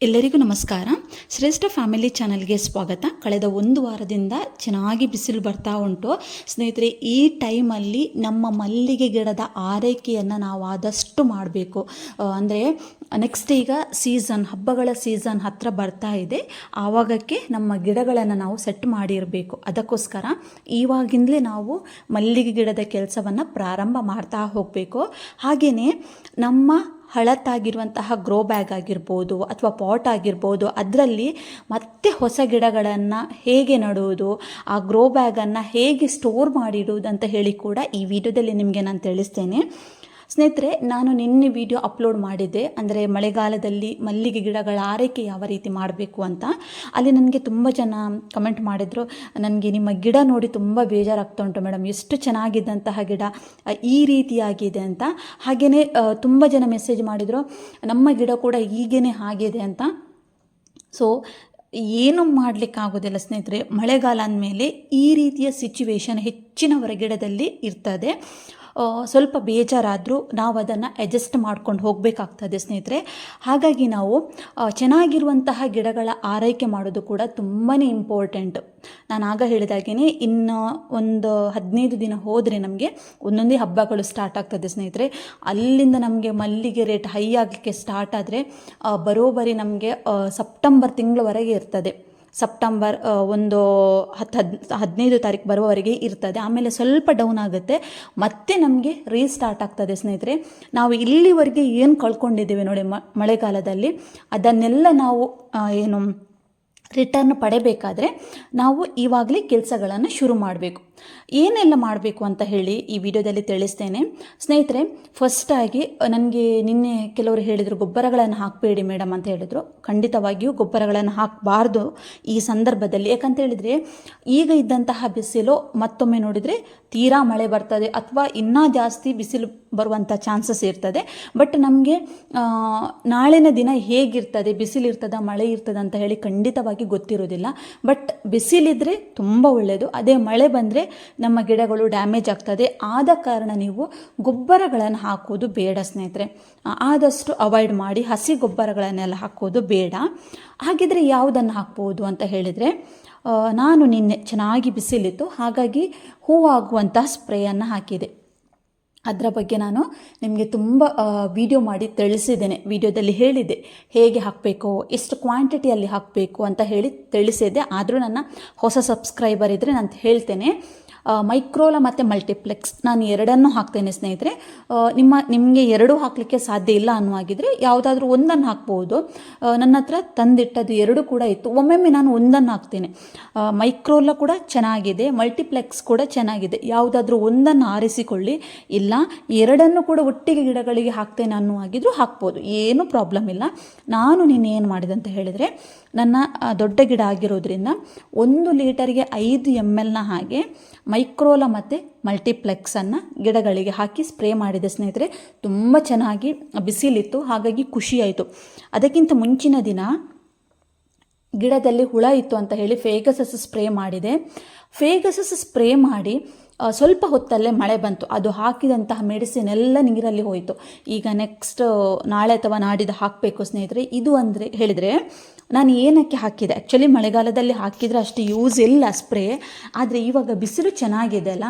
ಎಲ್ಲರಿಗೂ ನಮಸ್ಕಾರ. ಶ್ರೇಷ್ಠ ಫ್ಯಾಮಿಲಿ ಚಾನಲ್ಗೆ ಸ್ವಾಗತ. ಕಳೆದ ಒಂದು ವಾರದಿಂದ ಚೆನ್ನಾಗಿ ಬಿಸಿಲು ಬರ್ತಾ ಉಂಟು. ಸ್ನೇಹಿತರೆ, ಈ ಟೈಮಲ್ಲಿ ನಮ್ಮ ಮಲ್ಲಿಗೆ ಗಿಡದ ಆರೈಕೆಯನ್ನು ನಾವು ಆದಷ್ಟು ಮಾಡಬೇಕು. ಅಂದರೆ ನೆಕ್ಸ್ಟ್ ಈಗ ಸೀಸನ್ ಹಬ್ಬಗಳ ಸೀಸನ್ ಹತ್ತಿರ ಬರ್ತಾ ಇದೆ. ಆವಾಗಕ್ಕೆ ನಮ್ಮ ಗಿಡಗಳನ್ನು ನಾವು ಸೆಟ್ ಮಾಡಿರಬೇಕು. ಅದಕ್ಕೋಸ್ಕರ ಇವಾಗಿಂದಲೇ ನಾವು ಮಲ್ಲಿಗೆ ಗಿಡದ ಕೆಲಸವನ್ನು ಪ್ರಾರಂಭ ಮಾಡ್ತಾ ಹೋಗಬೇಕು. ಹಾಗೆಯೇ ನಮ್ಮ ಹಳತ್ತಾಗಿರುವಂತಹ ಗ್ರೋ ಬ್ಯಾಗ್ ಆಗಿರ್ಬೋದು ಅಥವಾ ಪಾಟ್ ಆಗಿರ್ಬೋದು, ಅದರಲ್ಲಿ ಮತ್ತೆ ಹೊಸ ಗಿಡಗಳನ್ನು ಹೇಗೆ ನಡುವುದು, ಆ ಗ್ರೋ ಬ್ಯಾಗನ್ನು ಹೇಗೆ ಸ್ಟೋರ್ ಮಾಡಿಡುವುದು ಅಂತ ಹೇಳಿ ಕೂಡ ಈ ವಿಡಿಯೋದಲ್ಲಿ ನಿಮಗೆ ನಾನು ತಿಳಿಸ್ತೇನೆ. ಸ್ನೇಹಿತರೆ, ನಾನು ನಿನ್ನೆ ವಿಡಿಯೋ ಅಪ್ಲೋಡ್ ಮಾಡಿದ್ದೆ. ಅಂದರೆ ಮಳೆಗಾಲದಲ್ಲಿ ಮಲ್ಲಿಗೆ ಗಿಡಗಳ ಆರೈಕೆ ಯಾವ ರೀತಿ ಮಾಡಬೇಕು ಅಂತ. ಅಲ್ಲಿ ನನಗೆ ತುಂಬ ಜನ ಕಮೆಂಟ್ ಮಾಡಿದರು, ನನಗೆ ನಿಮ್ಮ ಗಿಡ ನೋಡಿ ತುಂಬ ಬೇಜಾರಾಗ್ತಾ ಉಂಟು ಮೇಡಮ್ ಎಷ್ಟು ಚೆನ್ನಾಗಿದ್ದಂತಹ ಗಿಡ, ಈ ರೀತಿಯಾಗಿದೆ ಅಂತ. ಹಾಗೆಯೇ ತುಂಬ ಜನ ಮೆಸೇಜ್ ಮಾಡಿದರು, ನಮ್ಮ ಗಿಡ ಕೂಡ ಹೀಗೇ ಆಗಿದೆ ಅಂತ. ಸೊ ಏನು ಮಾಡಲಿಕ್ಕಾಗೋದಿಲ್ಲ ಸ್ನೇಹಿತರೆ. ಮಳೆಗಾಲ ಅಂದಮೇಲೆ ಈ ರೀತಿಯ ಸಿಚುವೇಶನ್ ಹೆಚ್ಚಿನವರ ಗಿಡದಲ್ಲಿ ಇರ್ತದೆ. ಸ್ವಲ್ಪ ಬೇಜಾರಾದರೂ ನಾವು ಅದನ್ನು ಅಡ್ಜಸ್ಟ್ ಮಾಡ್ಕೊಂಡು ಹೋಗಬೇಕಾಗ್ತದೆ ಸ್ನೇಹಿತರೆ. ಹಾಗಾಗಿ ನಾವು ಚೆನ್ನಾಗಿರುವಂತಹ ಗಿಡಗಳ ಆರೈಕೆ ಮಾಡೋದು ಕೂಡ ತುಂಬಾ ಇಂಪಾರ್ಟೆಂಟ್ ನಾನು ಆಗ ಹೇಳಿದಾಗೇ ಇನ್ನು ಒಂದು ಹದಿನೈದು ದಿನ ಹೋದರೆ ನಮಗೆ ಒಂದೊಂದೇ ಹಬ್ಬಗಳು ಸ್ಟಾರ್ಟ್ ಆಗ್ತದೆ ಸ್ನೇಹಿತರೆ. ಅಲ್ಲಿಂದ ನಮಗೆ ಮಲ್ಲಿಗೆ ರೇಟ್ ಹೈ ಆಗಲಿಕ್ಕೆ ಸ್ಟಾರ್ಟ್ ಆದರೆ ಬರೋಬರಿ ನಮಗೆ ಸೆಪ್ಟೆಂಬರ್ ತಿಂಗಳವರೆಗೆ ಇರ್ತದೆ. ಸೆಪ್ಟೆಂಬರ್ ಒಂದು ಹತ್ತು ಹದ್, ಹದಿನೈದು ತಾರೀಕು ಬರುವವರೆಗೆ ಇರ್ತದೆ. ಆಮೇಲೆ ಸ್ವಲ್ಪ ಡೌನ್ ಆಗುತ್ತೆ. ಮತ್ತೆ ನಮಗೆ ರೀಸ್ಟಾರ್ಟ್ ಆಗ್ತದೆ ಸ್ನೇಹಿತರೆ. ನಾವು ಇಲ್ಲಿವರೆಗೆ ಏನು ಕಳ್ಕೊಂಡಿದ್ದೇವೆ ನೋಡಿ ಮಳೆಗಾಲದಲ್ಲಿ, ಅದನ್ನೆಲ್ಲ ನಾವು ಏನು ರಿಟರ್ನ್ ಪಡೆಯಬೇಕಾದ್ರೆ ನಾವು ಇವಾಗಲೇ ಕೆಲಸಗಳನ್ನು ಶುರು ಮಾಡಬೇಕು. ಏನೆಲ್ಲ ಮಾಡಬೇಕು ಅಂತ ಹೇಳಿ ಈ ವಿಡಿಯೋದಲ್ಲಿ ತಿಳಿಸ್ತೇನೆ. ಸ್ನೇಹಿತರೆ ಫಸ್ಟಾಗಿ ನನಗೆ ನಿನ್ನೆ ಕೆಲವರು ಹೇಳಿದರು, ಗೊಬ್ಬರಗಳನ್ನು ಹಾಕಬೇಡಿ ಮೇಡಮ್ ಅಂತ ಹೇಳಿದರು. ಖಂಡಿತವಾಗಿಯೂ ಗೊಬ್ಬರಗಳನ್ನು ಹಾಕಬಾರ್ದು ಈ ಸಂದರ್ಭದಲ್ಲಿ. ಯಾಕಂತ ಹೇಳಿದರೆ, ಈಗ ಇದ್ದಂತಹ ಬಿಸಿಲು ಮತ್ತೊಮ್ಮೆ ನೋಡಿದರೆ ತೀರಾ ಮಳೆ ಬರ್ತದೆ ಅಥವಾ ಇನ್ನೂ ಜಾಸ್ತಿ ಬಿಸಿಲು ಬರುವಂಥ ಚಾನ್ಸಸ್ ಇರ್ತದೆ. ಬಟ್ ನಮಗೆ ನಾಳಿನ ದಿನ ಹೇಗಿರ್ತದೆ ಬಿಸಿಲಿರ್ತದ ಮಳೆ ಇರ್ತದೆ ಅಂತ ಹೇಳಿ ಖಂಡಿತವಾಗಿ ಗೊತ್ತಿರೋದಿಲ್ಲ ಬಟ್ ಬಿಸಿಲಿದ್ರೆ ತುಂಬ ಒಳ್ಳೆಯದು ಅದೇ ಮಳೆ ಬಂದರೆ ನಮ್ಮ ಗಿಡಗಳು ಡ್ಯಾಮೇಜ್ ಆಗ್ತದೆ. ಆದ ಕಾರಣ ನೀವು ಗೊಬ್ಬರಗಳನ್ನು ಹಾಕೋದು ಬೇಡ ಸ್ನೇಹಿತರೆ. ಆದಷ್ಟು ಅವಾಯ್ಡ್ ಮಾಡಿ ಹಸಿ ಗೊಬ್ಬರಗಳನ್ನೆಲ್ಲ ಹಾಕೋದು ಬೇಡ. ಹಾಗಿದ್ರೆ ಯಾವುದನ್ನು ಹಾಕ್ಬೋದು ಅಂತ ಹೇಳಿದರೆ ನಾನು ನಿನ್ನೆ ಚೆನ್ನಾಗಿ ಬಿಸಿಲಿತ್ತು. ಹಾಗಾಗಿ ಹೂವಾಗುವಂತಹ ಸ್ಪ್ರೇಯನ್ನು ಹಾಕಿದೆ. ಅದರ ಬಗ್ಗೆ ನಾನು ನಿಮಗೆ ತುಂಬ ವಿಡಿಯೋ ಮಾಡಿ ತಿಳಿಸಿದ್ದೇನೆ. ವಿಡಿಯೋದಲ್ಲಿ ಹೇಳಿದೆ ಹೇಗೆ ಹಾಕಬೇಕು, ಎಷ್ಟು ಕ್ವಾಂಟಿಟಿಯಲ್ಲಿ ಹಾಕಬೇಕು ಅಂತ ಹೇಳಿ ತಿಳಿಸಿದ್ದೆ. ಆದರೂ ನನ್ನ ಹೊಸ ಸಬ್ಸ್ಕ್ರೈಬರ್ ಇದ್ದರೆ ನಾನು ಹೇಳ್ತೇನೆ. ಮೈಕ್ರೋಲ ಮತ್ತು ಮಲ್ಟಿಪ್ಲೆಕ್ಸ್ ನಾನು ಎರಡನ್ನೂ ಹಾಕ್ತೇನೆ ಸ್ನೇಹಿತರೆ. ನಿಮ್ಮ, ನಿಮಗೆ ಎರಡೂ ಹಾಕಲಿಕ್ಕೆ ಸಾಧ್ಯ ಇಲ್ಲ ಅನ್ನುವಾಗಿದ್ದರೆ ಯಾವುದಾದ್ರೂ ಒಂದನ್ನು ಹಾಕ್ಬೋದು. ನನ್ನ ಹತ್ರ ತಂದಿಟ್ಟದ್ದು ಎರಡು ಕೂಡ ಇತ್ತು. ಒಮ್ಮೊಮ್ಮೆ ನಾನು ಒಂದನ್ನು ಹಾಕ್ತೇನೆ. ಮೈಕ್ರೋಲ ಕೂಡ ಚೆನ್ನಾಗಿದೆ ಮಲ್ಟಿಪ್ಲೆಕ್ಸ್ ಕೂಡ ಚೆನ್ನಾಗಿದೆ. ಯಾವುದಾದ್ರೂ ಒಂದನ್ನು ಆರಿಸಿಕೊಳ್ಳಿ. ಇಲ್ಲ, ಎರಡನ್ನು ಕೂಡ ಒಟ್ಟಿಗೆ ಗಿಡಗಳಿಗೆ ಹಾಕ್ತೇನೆ ಅನ್ನುವಾಗಿದ್ರೂ ಹಾಕ್ಬೋದು. ಏನೂ ಪ್ರಾಬ್ಲಮ್ ಇಲ್ಲ. ನಾನು ನೀನು ಏನು ಮಾಡಿದೆ ಅಂತ ಹೇಳಿದರೆ ನನ್ನ ದೊಡ್ಡ ಗಿಡ ಆಗಿರೋದ್ರಿಂದ ಒಂದು ಲೀಟರ್ಗೆ ಐದು ಎಂ ಎಲ್ನ ಹಾಗೆ ಮೈಕ್ರೋಲ ಮತ್ತು ಮಲ್ಟಿಪ್ಲೆಕ್ಸನ್ನು ಗಿಡಗಳಿಗೆ ಹಾಕಿ ಸ್ಪ್ರೇ ಮಾಡಿದೆ ಸ್ನೇಹಿತರೆ. ತುಂಬ ಚೆನ್ನಾಗಿ ಬಿಸಿಲಿತ್ತು, ಹಾಗಾಗಿ ಖುಷಿಯಾಯಿತು ಅದಕ್ಕಿಂತ ಮುಂಚಿನ ದಿನ ಗಿಡದಲ್ಲಿ ಹುಳ ಇತ್ತು ಅಂತ ಹೇಳಿ ಫೇಗಸಸ್ ಸ್ಪ್ರೇ ಮಾಡಿದೆ. ಫೇಗಸಸ್ ಸ್ಪ್ರೇ ಮಾಡಿ ಸ್ವಲ್ಪ ಹೊತ್ತಲ್ಲೇ ಮಳೆ ಬಂತು. ಅದು ಹಾಕಿದಂತಹ ಮೆಡಿಸಿನ್ ಎಲ್ಲ ನೀರಲ್ಲಿ ಹೋಯಿತು. ಈಗ ನೆಕ್ಸ್ಟ್ ನಾಳೆ ಅಥವಾ ನಾಡಿದ ಹಾಕಬೇಕು ಸ್ನೇಹಿತರೆ, ಇದು ಅಂದರೆ ಹೇಳಿದರೆ, ನಾನು ಏನಕ್ಕೆ ಹಾಕಿದೆ? ಆ್ಯಕ್ಚುಲಿ ಮಳೆಗಾಲದಲ್ಲಿ ಹಾಕಿದರೆ ಅಷ್ಟು ಯೂಸ್ ಇಲ್ಲ ಸ್ಪ್ರೇ ಆದರೆ ಇವಾಗ ಬಿಸಿಲು ಚೆನ್ನಾಗಿದೆ ಅಲ್ಲ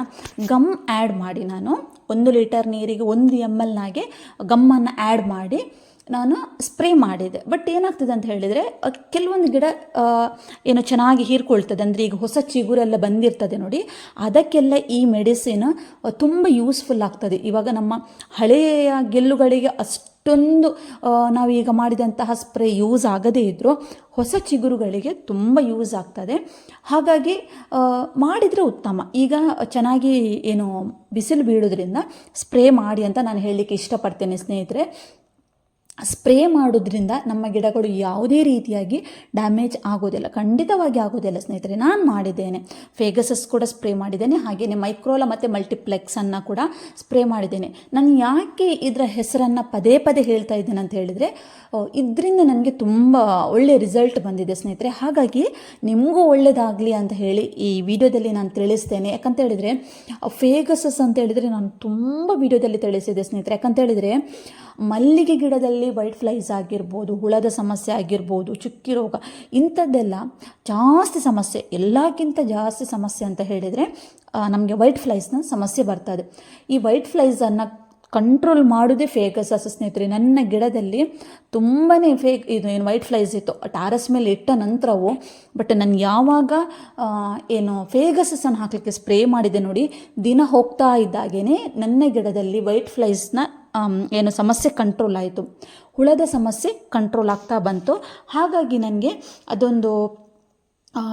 ಗಮ್ ಆ್ಯಡ್ ಮಾಡಿ ನಾನು. ಒಂದು ಲೀಟರ್ ನೀರಿಗೆ ಒಂದು ಎಂ ಎಲ್ನಾಗೆ ಗಮ್ಮನ್ನು ಆ್ಯಡ್ ಮಾಡಿ ನಾನು ಸ್ಪ್ರೇ ಮಾಡಿದೆ. ಬಟ್ ಏನಾಗ್ತದೆ ಅಂತ ಹೇಳಿದರೆ ಕೆಲವೊಂದು ಗಿಡ ಏನು ಚೆನ್ನಾಗಿ ಹೀರ್ಕೊಳ್ತದೆ. ಅಂದರೆ ಈಗ ಹೊಸ ಚಿಗುರೆಲ್ಲ ಬಂದಿರ್ತದೆ ನೋಡಿ. ಅದಕ್ಕೆಲ್ಲ ಈ ಮೆಡಿಸಿನ್ ತುಂಬ ಯೂಸ್ಫುಲ್ ಆಗ್ತದೆ. ಇವಾಗ ನಮ್ಮ ಹಳೆಯ ಗೆಲ್ಲುಗಳಿಗೆ ಅಷ್ಟೊಂದು ಆ, ನಾವೀಗ ಮಾಡಿದಂತಹ ಸ್ಪ್ರೇ ಯೂಸ್ ಆಗದೇ ಇದ್ದರೂ ಹೊಸ ಚಿಗುರುಗಳಿಗೆ ತುಂಬ ಯೂಸ್ ಆಗ್ತದೆ. ಹಾಗಾಗಿ ಮಾಡಿದರೆ ಉತ್ತಮ. ಈಗ ಚೆನ್ನಾಗಿ ಏನು ಬಿಸಿಲು ಬೀಳೋದ್ರಿಂದ ಸ್ಪ್ರೇ ಮಾಡಿ ಅಂತ ನಾನು ಹೇಳಲಿಕ್ಕೆ ಇಷ್ಟಪಡ್ತೇನೆ ಸ್ನೇಹಿತರೆ. ಸ್ಪ್ರೇ ಮಾಡೋದ್ರಿಂದ ನಮ್ಮ ಗಿಡಗಳು ಯಾವುದೇ ರೀತಿಯಾಗಿ ಡ್ಯಾಮೇಜ್ ಆಗೋದಿಲ್ಲ, ಖಂಡಿತವಾಗಿ ಆಗೋದಿಲ್ಲ ಸ್ನೇಹಿತರೆ. ನಾನು ಮಾಡಿದ್ದೇನೆ. ಫೇಗಸಸ್ ಕೂಡ ಸ್ಪ್ರೇ ಮಾಡಿದ್ದೇನೆ. ಹಾಗೆಯೇ ಮೈಕ್ರೋಲ ಮತ್ತು ಮಲ್ಟಿಪ್ಲೆಕ್ಸನ್ನು ಕೂಡ ಸ್ಪ್ರೇ ಮಾಡಿದ್ದೇನೆ. ನಾನು ಯಾಕೆ ಇದರ ಹೆಸರನ್ನು ಪದೇ ಪದೇ ಹೇಳ್ತಾ ಇದ್ದೇನೆ ಅಂತ ಹೇಳಿದರೆ ಇದರಿಂದ ನನಗೆ ತುಂಬ ಒಳ್ಳೆಯ ರಿಸಲ್ಟ್ ಬಂದಿದೆ ಸ್ನೇಹಿತರೆ. ಹಾಗಾಗಿ ನಿಮಗೂ ಒಳ್ಳೆಯದಾಗಲಿ ಅಂತ ಹೇಳಿ ಈ ವಿಡಿಯೋದಲ್ಲಿ ನಾನು ತಿಳಿಸ್ತೇನೆ. ಯಾಕಂತ ಹೇಳಿದರೆ ಫೇಗಸಸ್ ಅಂತ ಹೇಳಿದರೆ ನಾನು ತುಂಬ ವಿಡಿಯೋದಲ್ಲಿ ತಿಳಿಸಿದೆ ಸ್ನೇಹಿತರೆ. ಯಾಕಂತ ಹೇಳಿದರೆ, ಮಲ್ಲಿಗೆ ಗಿಡದಲ್ಲಿ ಗಿಡಗಳಲ್ಲಿ ವೈಟ್ ಫ್ಲೈಸ್ ಆಗಿರ್ಬೋದು, ಹುಳದ ಸಮಸ್ಯೆ ಆಗಿರ್ಬೋದು, ಚುಕ್ಕಿ ರೋಗ, ಇಂಥದ್ದೆಲ್ಲ ಜಾಸ್ತಿ ಸಮಸ್ಯೆ, ಎಲ್ಲಕ್ಕಿಂತ ಜಾಸ್ತಿ ಸಮಸ್ಯೆ ಅಂತ ಹೇಳಿದರೆ ನಮಗೆ ವೈಟ್ ಫ್ಲೈಸ್ನ ಸಮಸ್ಯೆ ಬರ್ತದೆ ಈ ವೈಟ್ ಫ್ಲೈಸನ್ನು ಕಂಟ್ರೋಲ್ ಮಾಡೋದೇ ಫೇಗಸಸ್ ಸ್ನೇಹಿತರೆ. ನನ್ನ ಗಿಡದಲ್ಲಿ ತುಂಬಾ ಫೇಕ್ ಇದು ಏನು ವೈಟ್ ಫ್ಲೈಸ್ ಇತ್ತು. ಟಾರಸ್ ಮೇಲೆ ಇಟ್ಟ ನಂತರವು, ಬಟ್ ನಾನು ಯಾವಾಗ ಏನು ಫೇಗಸಸನ್ನು ಹಾಕಲಿಕ್ಕೆ ಸ್ಪ್ರೇ ಮಾಡಿದೆ ನೋಡಿ, ದಿನ ಹೋಗ್ತಾ ಇದ್ದಾಗೇ ನನ್ನ ಗಿಡದಲ್ಲಿ ವೈಟ್ ಫ್ಲೈಸ್ನ ಏನು ಸಮಸ್ಯೆ ಕಂಟ್ರೋಲ್ ಆಯಿತು. ಹುಳದ ಸಮಸ್ಯೆ ಕಂಟ್ರೋಲ್ ಆಗ್ತಾ ಬಂತು. ಹಾಗಾಗಿ ನನಗೆ ಅದೊಂದು